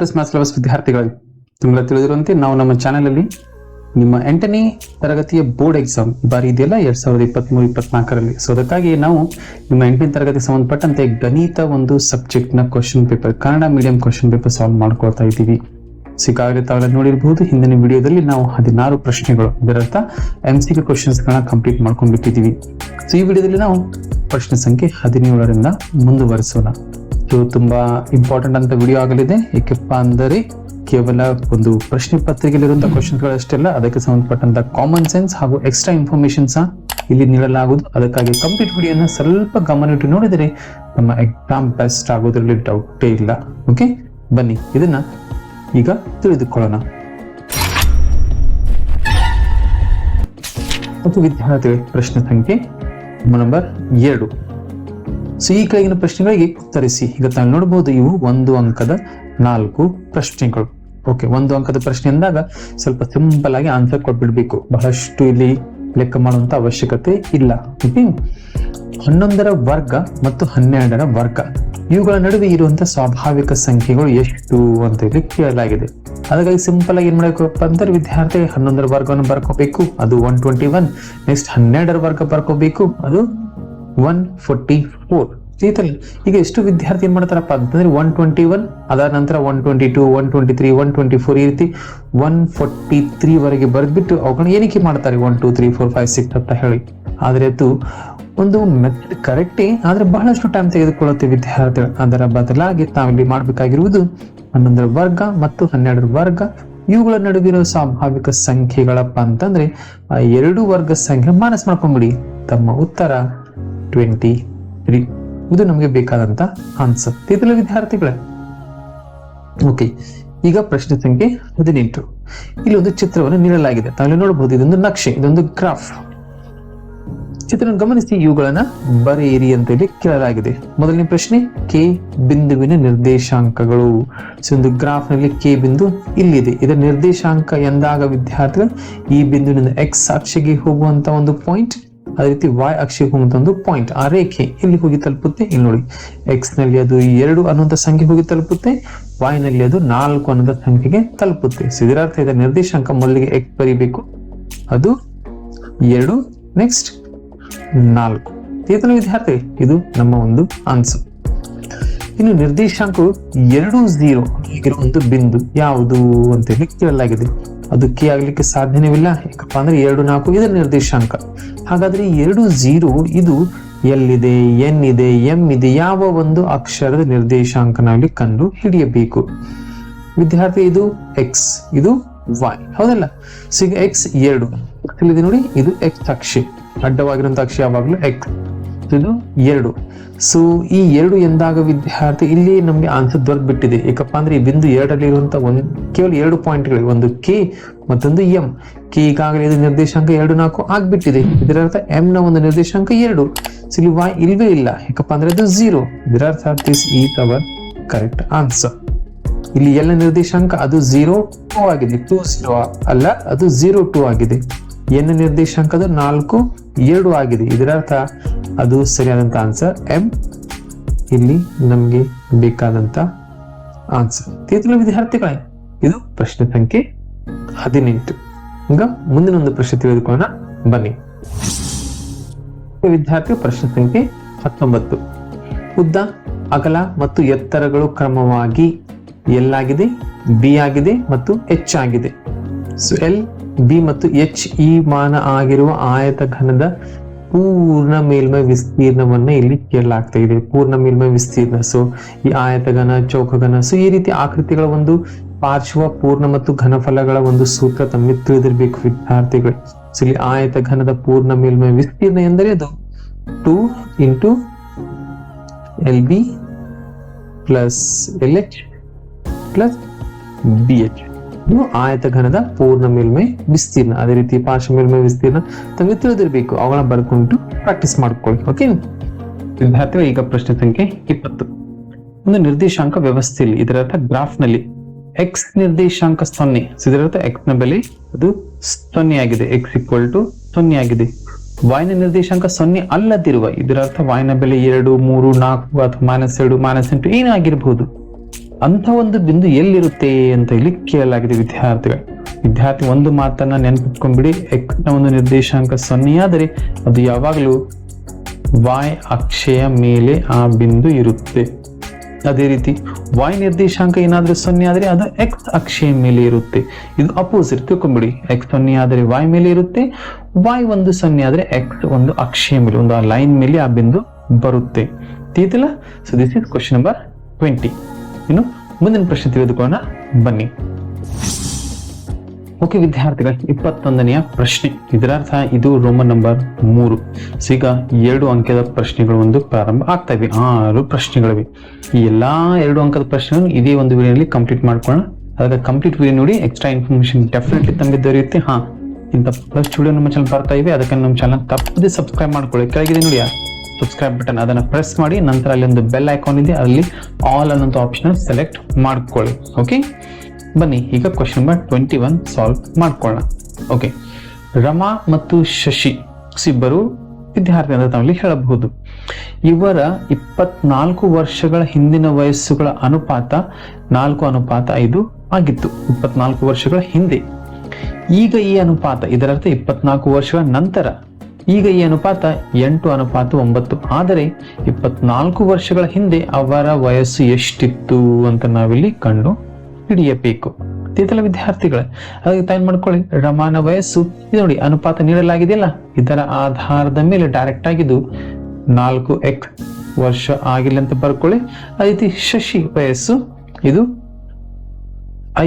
Welcome maths lovers ವಿದ್ಯಾರ್ಥಿಗಳಿಗೆ ವಿದ್ಯಾರ್ಥಿಗಳು ನಿಮ್ಗೆ ತಿಳಿದಿರುವಂತೆ ನಾವು ನಮ್ಮ ಚಾನೆಲ್ ಅಲ್ಲಿ ನಿಮ್ಮ ಎಂಟನೇ ತರಗತಿಯ ಬೋರ್ಡ್ ಎಕ್ಸಾಮ್ ಬಾರಿ ಇದೆಯಲ್ಲ, ಎರಡ್ ಸಾವಿರದ ಇಪ್ಪತ್ಮೂರು, ಇಪ್ಪತ್ನಾಲ್ಕರಲ್ಲಿ. ಸೊ ಅದಕ್ಕಾಗಿ ನಾವು ನಿಮ್ಮ ಎಂಟನೇ ತರಗತಿ ಸಂಬಂಧಪಟ್ಟಂತೆ ಗಣಿತ ಒಂದು ಸಬ್ಜೆಕ್ಟ್ನ question paper Kannada medium question paper solve ಮಾಡ್ಕೊಳ್ತಾ ಇದ್ದೀವಿ. ಸೊ ಈಗಾಗಲೇ ತಾವೆಲ್ಲ ನೋಡಿರಬಹುದು. ಹಿಂದಿನ ವಿಡಿಯೋದಲ್ಲಿ ನಾವು ಹದಿನಾರು ಪ್ರಶ್ನೆಗಳು, ಇದರರ್ಥ ಎಂ ಸಿ ಕ್ಯೂ ಕ್ವಶನ್ಸ್ ಗಳನ್ನ ಕಂಪ್ಲೀಟ್ ಮಾಡ್ಕೊಂಡ್ಬಿಟ್ಟಿದ್ದೀವಿ. ಸೊ ಈ ವಿಡಿಯೋದಲ್ಲಿ ನಾವು ಪ್ರಶ್ನೆ ಸಂಖ್ಯೆ ಹದಿನೇಳರಿಂದ ಮುಂದುವರಿಸೋಣ. ಇದು ತುಂಬಾ ಇಂಪಾರ್ಟೆಂಟ್ ಅಂತ ವಿಡಿಯೋ ಆಗಲಿದೆ. ಏಕೆಪ್ಪ ಅಂದರೆ ಕೇವಲ ಒಂದು ಪ್ರಶ್ನೆ ಪತ್ರಿಕೆಯಲ್ಲಿರುವಂತಹ ಕ್ವಶನ್ಗಳಷ್ಟೇ ಅಲ್ಲ, ಅದಕ್ಕೆ ಸಂಬಂಧಪಟ್ಟಂತ ಕಾಮನ್ ಸೆನ್ಸ್ ಹಾಗೂ ಎಕ್ಸ್ಟ್ರಾ ಇನ್ಫಾರ್ಮೇಶನ್ ಸಹ ಇಲ್ಲಿ ನೀಡಲಾಗುವುದು. ಅದಕ್ಕಾಗಿ ಕಂಪ್ಲೀಟ್ ವಿಡಿಯೋನ ಸ್ವಲ್ಪ ಗಮನಿಟ್ಟು ನೋಡಿದರೆ ನಮ್ಮ ಎಕ್ಸಾಮ್ ಬೆಸ್ಟ್ ಆಗೋದ್ರಲ್ಲಿ ಡೌಟೇ ಇಲ್ಲ. ಓಕೆ ಬನ್ನಿ, ಇದನ್ನ ಈಗ ತಿಳಿದುಕೊಳ್ಳೋಣ. ಮತ್ತು ವಿದ್ಯಾರ್ಥಿಗಳ, ಪ್ರಶ್ನೆ ಸಂಖ್ಯೆ ನಂಬರ್ ಎರಡು. ಸೊ ಈ ಕೆಳಗಿನ ಪ್ರಶ್ನೆಗಳಿಗೆ ಉತ್ತರಿಸಿ. ಈಗ ತಾವು ನೋಡಬಹುದು ಇವು ಒಂದು ಅಂಕದ ನಾಲ್ಕು ಪ್ರಶ್ನೆಗಳು. ಓಕೆ ಒಂದು ಅಂಕದ ಪ್ರಶ್ನೆ ಅಂದಾಗ ಸ್ವಲ್ಪ ಸಿಂಪಲ್ ಆಗಿ ಆನ್ಸರ್ ಕೊಟ್ಬಿಡ್ಬೇಕು. ಬಹಳಷ್ಟು ಇಲ್ಲಿ ಲೆಕ್ಕ ಮಾಡುವಂತ ಅವಶ್ಯಕತೆ ಇಲ್ಲ. ಓಕೆ ಹನ್ನೊಂದರ ವರ್ಗ ಮತ್ತು ಹನ್ನೆರಡರ ವರ್ಗ. ಇವುಗಳ ನಡುವೆ ಇರುವಂತಹ ಸ್ವಾಭಾವಿಕ ಸಂಖ್ಯೆಗಳು ಎಷ್ಟು ಅಂತ ಹೇಳಿ ಕೇಳಲಾಗಿದೆ. ಅದಕ್ಕಾಗಿ ಸಿಂಪಲ್ ಆಗಿ ಏನ್ ಮಾಡಬೇಕಪ್ಪ ಅಂದ್ರೆ ವಿದ್ಯಾರ್ಥಿ ಹನ್ನೊಂದರ ವರ್ಗವನ್ನು ಬರ್ಕೋಬೇಕು. ಅದು ಒನ್ ಟ್ವೆಂಟಿ ಒನ್ ನೆಕ್ಸ್ಟ್ ಹನ್ನೆರಡರ ವರ್ಗ ಬರ್ಕೋಬೇಕು. ಅದು ಒನ್ ಫೋರ್ಟಿ ಫೋರ್ ಸ್ನೇಹಿತರೆ ಈಗ ಎಷ್ಟು ವಿದ್ಯಾರ್ಥಿ ಏನ್ ಮಾಡ್ತಾರಪ್ಪ ಅಂತಂದ್ರೆ ಒನ್ ಟ್ವೆಂಟಿ ಒನ್ ಅದಾದ ನಂತರ one twenty two one twenty three one twenty four ಈ ರೀತಿ ಒನ್ ಫೋರ್ಟಿ ತ್ರೀ ವರೆಗೆ ಬರೆದ್ಬಿಟ್ಟು ಅವುಗಳನ್ನ ಏನಕ್ಕೆ ಮಾಡ್ತಾರೆ one two three four five six ಅಂತ ಹೇಳಿ. ಆದ್ರೆ ಅದು ಒಂದು ಮೆಥಡ್ ಕರೆಕ್ಟೇ ಆದ್ರೆ ಬಹಳಷ್ಟು ಟೈಮ್ ತೆಗೆದುಕೊಳ್ಳುತ್ತೆ ವಿದ್ಯಾರ್ಥಿಗಳು. ಅದರ ಬದಲಾಗಿ ನಾವಿಲ್ಲಿ ಮಾಡಬೇಕಾಗಿರುವುದು ಹನ್ನೊಂದರ ವರ್ಗ ಮತ್ತು ಹನ್ನೆರಡರ ವರ್ಗ. ಇವುಗಳ ನಡುವಿರೋ ಸ್ವಾಭಾವಿಕ ಸಂಖ್ಯೆಗಳಪ್ಪ ಅಂತಂದ್ರೆ, ಆ ಎರಡು ವರ್ಗ ಸಂಖ್ಯೆ ಮಾನಸ್ ಮಾಡ್ಕೊಂಡ್ಬಿಡಿ ತಮ್ಮ ಉತ್ತರ ಟ್ವೆಂಟಿ ತ್ರೀ ಇದು ನಮಗೆ ಬೇಕಾದಂತ ಆನ್ಸರ್ ಇದೆಲ್ಲ ವಿದ್ಯಾರ್ಥಿಗಳೇ? ಓಕೆ ಈಗ ಪ್ರಶ್ನೆ ಸಂಖ್ಯೆ ಹದಿನೆಂಟು. ಇಲ್ಲಿ ಒಂದು ಚಿತ್ರವನ್ನು ನೀಡಲಾಗಿದೆ. ತಾವು ನೋಡಬಹುದು, ಇದೊಂದು ನಕ್ಷೆ, ಇದೊಂದು ಗ್ರಾಫ್ ಚಿತ್ರವನ್ನು ಗಮನಿಸಿ, ಇವುಗಳನ್ನ ಬರೆಯಿರಿ ಅಂತ ಹೇಳಿ ಕೇಳಲಾಗಿದೆ. ಮೊದಲನೇ ಪ್ರಶ್ನೆ ಕೆ ಬಿಂದುವಿನ ನಿರ್ದೇಶಾಂಕಗಳು. ಒಂದು ಗ್ರಾಫ್ನಲ್ಲಿ ಕೆ ಬಿಂದು ಇಲ್ಲಿದೆ. ಇದರ ನಿರ್ದೇಶಾಂಕ ಎಂದಾಗ ವಿದ್ಯಾರ್ಥಿಗಳು, ಈ ಬಿಂದುವಿನಿಂದ ಎಕ್ಸ್ ಅಕ್ಷೆಗೆ ಹೋಗುವಂತ ಒಂದು ಪಾಯಿಂಟ್ ಅದೇ ರೀತಿ ವಾಯ್ ಅಕ್ಷಕ್ಕೆ ಒಂದು ಪಾಯಿಂಟ್ ಆ ರೇಖೆ ಇಲ್ಲಿ ಹೋಗಿ ತಲುಪುತ್ತೆ? ಇಲ್ಲಿ ನೋಡಿ. ಎಕ್ಸ್ನಲ್ಲಿ ಅದು ಎರಡು ಅನ್ನುವಂಥ ಸಂಖ್ಯೆ ಹೋಗಿ ತಲುಪುತ್ತೆ. ವಾಯ್ನಲ್ಲಿ ಅದು ನಾಲ್ಕು ಅನ್ನೋದ ಸಂಖ್ಯೆಗೆ ತಲುಪುತ್ತೆ. ಸಿದ್ಧಾರ್ಥ ಇದರ ನಿರ್ದೇಶಾಂಕ ಮೊದಲಿಗೆ ಎಕ್ಸ್ ಬರೀಬೇಕು. ಅದು ಎರಡು ನೆಕ್ಸ್ಟ್ ನಾಲ್ಕು. ಏತನ ವಿದ್ಯಾರ್ಥಿ, ಇದು ನಮ್ಮ ಒಂದು ಆನ್ಸರ್ ಇನ್ನು ನಿರ್ದೇಶಾಂಕ ಎರಡು ಝೀರೋ ಆಗಿರೋ ಒಂದು ಬಿಂದು ಯಾವುದು ಅಂತ ಹೇಳಿ ಕೇಳಲಾಗಿದೆ. ಅದು ಕೀ ಆಗ್ಲಿಕ್ಕೆ ಸಾಧ್ಯವಿಲ್ಲ. ಯಾಕಪ್ಪ ಅಂದ್ರೆ ಎರಡು ನಾಲ್ಕು ಇದರ ನಿರ್ದೇಶಾಂಕ. ಹಾಗಾದ್ರೆ ಎರಡು ಝೀರೋ ಇದು ಎಲ್ಲಿದೆ ಎನ್ ಇದೆ ಎಂ ಇದೆ ಯಾವ ಒಂದು ಅಕ್ಷರದ ನಿರ್ದೇಶಾಂಕ ನಾವಿಲ್ಲಿ ಕಂಡು ಹಿಡಿಯಬೇಕು? ವಿದ್ಯಾರ್ಥಿ, ಇದು ಎಕ್ಸ್ ಇದು ವೈ ಹೌದಲ್ಲ? ಈಗ ಎಕ್ಸ್ ಎರಡು. ನೋಡಿ? ಇದು ಎಕ್ಸ್ ಅಕ್ಷಿ. ಅಡ್ಡವಾಗಿರುವಂತ ಅಕ್ಷೆ ಯಾವಾಗಲೂ ಎಕ್ಸ್ ಇದು ಎರಡು. ಸೊ ಈ ಎರಡು ಎಂದಾಗ ವಿದ್ಯಾರ್ಥಿ ಇಲ್ಲಿ ನಮಗೆ ಆನ್ಸರ್ ದೊರೆದ್ಬಿಟ್ಟಿದೆ ಏಕಪ್ಪ ಅಂದ್ರೆ ಈ ಬಿಂದು ಎರಡರಲ್ಲಿ ಇರುವಂತ ಒಂದು, ಕೇವಲ ಎರಡು ಪಾಯಿಂಟ್ಗಳು ಒಂದು ಕೆ ಮತ್ತೊಂದು ಎಂ ಕೆ ಈಗಾಗಲೇ ಇದು ನಿರ್ದೇಶಾಂಕ ಎರಡು ನಾಲ್ಕು ಆಗ್ಬಿಟ್ಟಿದೆ. ಇದರರ್ಥ ಎಂ ನ ಒಂದು ನಿರ್ದೇಶಾಂಕ ಎರಡು. ಇಲ್ಲಿ ವಾಯ್ ಇಲ್ವೇ ಇಲ್ಲ. ಯಾಕಪ್ಪ ಅಂದ್ರೆ ಅದು ಝೀರೋ ಇದರರ್ಥ ದಿಸ್ ಈ ಅವರ್ ಕರೆಕ್ಟ್ ಆನ್ಸರ್ ಇಲ್ಲಿ ಎಲ್ಲ ನಿರ್ದೇಶಾಂಕ ಅದು ಝೀರೋ ಟೂ ಆಗಿದೆ. ಟೂ ಝೀರೋ ಅಲ್ಲ, ಅದು ಝೀರೋ ಟೂ ಆಗಿದೆ. ಎನ್ ನಿರ್ದೇಶಾಂಕದ ನಾಲ್ಕು, ಎರಡು ಆಗಿದೆ. ಇದರರ್ಥ ಅದು ಸರಿಯಾದಂತ ಆನ್ಸರ್ ಎಂ ಇಲ್ಲಿ ನಮಗೆ ಬೇಕಾದಂತ ಆನ್ಸರ್ ತೀರ್ಥಲ ವಿದ್ಯಾರ್ಥಿಗಳೇ, ಇದು ಪ್ರಶ್ನೆ ಸಂಖ್ಯೆ ಹದಿನೆಂಟು. ಈಗ ಮುಂದಿನ ಒಂದು ಪ್ರಶ್ನೆ ತಿಳಿದುಕೊಳ್ಳೋಣ. ಬನ್ನಿ. ವಿದ್ಯಾರ್ಥಿ ಪ್ರಶ್ನೆ ಸಂಖ್ಯೆ ಹತ್ತೊಂಬತ್ತು. ಉದ್ದ, ಅಗಲ ಮತ್ತು ಎತ್ತರಗಳು ಕ್ರಮವಾಗಿ ಎಲ್ ಆಗಿದೆ ಬಿ ಆಗಿದೆ ಮತ್ತು ಎಚ್ ಆಗಿದೆ. ಸೊ ಎಲ್ ಬಿ ಮತ್ತು ಎಚ್ ಈ ಮಾನ ಆಗಿರುವ ಆಯತ ಘನದ ಪೂರ್ಣ ಮೇಲ್ಮೈ ವಿಸ್ತೀರ್ಣವನ್ನ ಇಲ್ಲಿ ಕೇಳಲಾಗ್ತಾ ಇದೆ. ಪೂರ್ಣ ಮೇಲ್ಮೈ ವಿಸ್ತೀರ್ಣ. ಸೊ ಈ ಆಯತಘನ ಚೌಕಘನ ಸೊ ಈ ರೀತಿ ಆಕೃತಿಗಳ ಒಂದು ಪಾರ್ಶ್ವ, ಪೂರ್ಣ ಮತ್ತು ಘನಫಲಗಳ ಒಂದು ಸೂತ್ರ ತಮಗೆ ತಿಳಿದಿರ್ಬೇಕು ವಿದ್ಯಾರ್ಥಿಗಳು. ಸೊ ಇಲ್ಲಿ ಆಯತ ಘನದ ಪೂರ್ಣ ಮೇಲ್ಮೈ ವಿಸ್ತೀರ್ಣ ಎಂದರೆ ಅದು two into L B plus L H plus B H. ಇದು ಆಯತ ಘನದ ಪೂರ್ಣ ಮೇಲ್ಮೈ ವಿಸ್ತೀರ್ಣ, ಅದೇ ರೀತಿ ಪಾರ್ಶ್ವ ಮೇಲ್ಮೈ ವಿಸ್ತೀರ್ಣ ತಮಗೆ ತಿಳಿದಿರಬೇಕು. ಅವುಗಳನ್ನ ಬರ್ಕೊಂಡು ಪ್ರಾಕ್ಟೀಸ್ ಮಾಡ್ಕೊಳ್ಳಿ ಓಕೆ ವಿದ್ಯಾರ್ಥಿಗಳು ಈಗ ಪ್ರಶ್ನೆ ಸಂಖ್ಯೆ ಇಪ್ಪತ್ತು. ಒಂದು ನಿರ್ದೇಶಾಂಕ ವ್ಯವಸ್ಥೆಯಲ್ಲಿ, ಇದರರ್ಥ ಗ್ರಾಫ್ನಲ್ಲಿ ಎಕ್ಸ್ ನಿರ್ದೇಶಾಂಕ ಸೊನ್ನೆ ಇದರರ್ಥ ಎಕ್ಸ್ನ ಬೆಲೆ ಅದು ಸೊನ್ನೆ ಆಗಿದೆ ಎಕ್ಸ್ ಈಕ್ವಲ್ ಟು ಸೊನ್ನೆ ಆಗಿದೆ. ವಾಯ್ನ ನಿರ್ದೇಶಾಂಕ ಸೊನ್ನೆ ಅಲ್ಲದಿರುವ, ಇದರರ್ಥ ವಾಯ್ನ ಬೆಲೆ ಎರಡು, ಮೂರು, ನಾಲ್ಕು ಅಥವಾ ಮೈನಸ್ ಎರಡು ಮೈನಸ್ ಎಂಟು ಏನಾಗಿರ್ಬಹುದು? ಅಂಥ ಒಂದು ಬಿಂದು ಎಲ್ಲಿರುತ್ತೆ ಅಂತ ಇಲ್ಲಿ ಕೇಳಲಾಗಿದೆ ವಿದ್ಯಾರ್ಥಿಗಳು. ವಿದ್ಯಾರ್ಥಿ ಒಂದು ಮಾತನ್ನ ನೆನಪಿಟ್ಕೊಂಡ್ಬಿಡಿ ಎಕ್ಸ್ನ ಒಂದು ನಿರ್ದೇಶಾಂಕ ಸೊನ್ನೆಯಾದರೆ ಅದು ಯಾವಾಗಲೂ ವಾಯ್ ಅಕ್ಷೆಯ ಮೇಲೆ ಆ ಬಿಂದು ಇರುತ್ತೆ. ಅದೇ ರೀತಿ ವಾಯ್ ನಿರ್ದೇಶಾಂಕ ಏನಾದರೂ ಸೊನ್ನೆ ಆದರೆ ಅದು ಎಕ್ಸ್ ಅಕ್ಷೆಯ ಮೇಲೆ ಇರುತ್ತೆ. ಇದು ಅಪೋಸಿಟ್ ತಿಳ್ಕೊಂಬಿಡಿ. ಎಕ್ಸ್ ಸೊನ್ನೆ ಆದರೆ ವಾಯ್ ಮೇಲೆ ಇರುತ್ತೆ. ವಾಯ್ ಒಂದು ಸೊನ್ನೆ ಆದರೆ ಎಕ್ಸ್ ಒಂದು ಅಕ್ಷೆಯ ಮೇಲೆ, ಒಂದು ಆ ಲೈನ್ ಮೇಲೆ ಆ ಬಿಂದು ಬರುತ್ತೆ. ತಿಳಿತಿಲ್ಲ? So this is question number twenty ಇನ್ನು ಮುಂದಿನ ಪ್ರಶ್ನೆ ತಿಳಿದುಕೊಳ್ಳೋಣ. ಬನ್ನಿ. ಓಕೆ ವಿದ್ಯಾರ್ಥಿಗಳ, ಇಪ್ಪತ್ತೊಂದನೆಯ ಪ್ರಶ್ನೆ. ಇದರರ್ಥ ಇದು ರೋಮನ್ ನಂಬರ್ ಮೂರು. ಈಗ ಎರಡು ಅಂಕದ ಪ್ರಶ್ನೆಗಳು ಒಂದು ಪ್ರಾರಂಭ ಆಗ್ತಾ ಇವೆ. ಆರು ಪ್ರಶ್ನೆಗಳಿವೆ. ಈ ಎಲ್ಲಾ ಎರಡು ಅಂಕದ ಪ್ರಶ್ನೆಗಳನ್ನು ಇದೇ ಒಂದು ವಿಡಿಯೋನಲ್ಲಿ ಕಂಪ್ಲೀಟ್ ಮಾಡ್ಕೊಳ್ಳೋಣ. ಅದಕ್ಕೆ ಕಂಪ್ಲೀಟ್ ವಿಡಿಯೋ ನೋಡಿ ಎಕ್ಸ್ಟ್ರಾ ಇನ್ಫಾರ್ಮೇಶನ್ ಡೆಫಿನೆಟ್ಲಿ ತಮಗೆ ದೊರೆಯುತ್ತೆ. ಹಾ, ಇಂಥ ಪ್ಲಸ್ ವಿಡಿಯೋ ನಮ್ಮ ಚಾನಲ್ ಬರ್ತಾ ಇವೆ. ಅದಕ್ಕೆ ನಮ್ಮ ಚಾನಲ್ ತಪ್ಪದೆ ಸಬ್ಸ್ಕ್ರೈಬ್ ಮಾಡ್ಕೊಳ್ಳಿ. ಕೆಳಗಿದೆ ನೋಡಿ ಸಬ್ಸ್ಕ್ರೈಬ್ ಬಟನ್ ಅದನ್ನ ಪ್ರೆಸ್ ಮಾಡಿ, ನಂತರ ಅಲ್ಲಿ ಒಂದು ಬೆಲ್ ಐಕಾನ್ ಇದೆ, ಅಲ್ಲಿ ಆಲ್ ಅನ್ನೋಂಥ ಆಪ್ಷನ್ ಸೆಲೆಕ್ಟ್ ಮಾಡ್ಕೊಳ್ಳಿ ಓಕೆ ಬನ್ನಿ, ಈಗ question number twenty one solve ಮಾಡ್ಕೊಳ್ಳೋಣ ಓಕೆ ರಮಾ ಮತ್ತು ಶಶಿ, ಸಿಬ್ಬರು ವಿದ್ಯಾರ್ಥಿ ಅಂತ ತಾವಲ್ಲಿ ಹೇಳಬಹುದು. ಇವರ ಇಪ್ಪತ್ನಾಲ್ಕು ವರ್ಷಗಳ ಹಿಂದಿನ ವಯಸ್ಸುಗಳ ಅನುಪಾತ ನಾಲ್ಕು ಅನುಪಾತ ಐದು ಆಗಿತ್ತು, ಇಪ್ಪತ್ನಾಲ್ಕು ವರ್ಷಗಳ ಹಿಂದೆ. ಈಗ ಈ ಅನುಪಾತ, ಇದರರ್ಥ ಇಪ್ಪತ್ನಾಲ್ಕು ವರ್ಷಗಳ ನಂತರ. ಈಗ ಈ ಅನುಪಾತ ಎಂಟು, ಅನುಪಾತ ಒಂಬತ್ತು. ಆದರೆ ಇಪ್ಪತ್ನಾಲ್ಕು ವರ್ಷಗಳ ಹಿಂದೆ ಅವರ ವಯಸ್ಸು ಎಷ್ಟಿತ್ತು ಅಂತ ನಾವಿಲ್ಲಿ ಕಂಡು ಹಿಡಿಯಬೇಕು. ಇದೆಲ್ಲ ವಿದ್ಯಾರ್ಥಿಗಳ ಅದಕ್ಕೆ ತಾಯಿ ಮಾಡ್ಕೊಳ್ಳಿ. ರಮಾನ ವಯಸ್ಸು, ಇದು ನೋಡಿ, ಅನುಪಾತ ನೀಡಲಾಗಿದೆಯಲ್ಲ? ಇದರ ಆಧಾರದ ಮೇಲೆ ಡೈರೆಕ್ಟ್ ಆಗಿದ್ದು ನಾಲ್ಕು ಎಕ್ಸ್ ವರ್ಷ ಆಗಿಲ್ಲ ಅಂತ ಬರ್ಕೊಳ್ಳಿ. ಅದೇ ರೀತಿ ಶಶಿ ವಯಸ್ಸು, ಇದು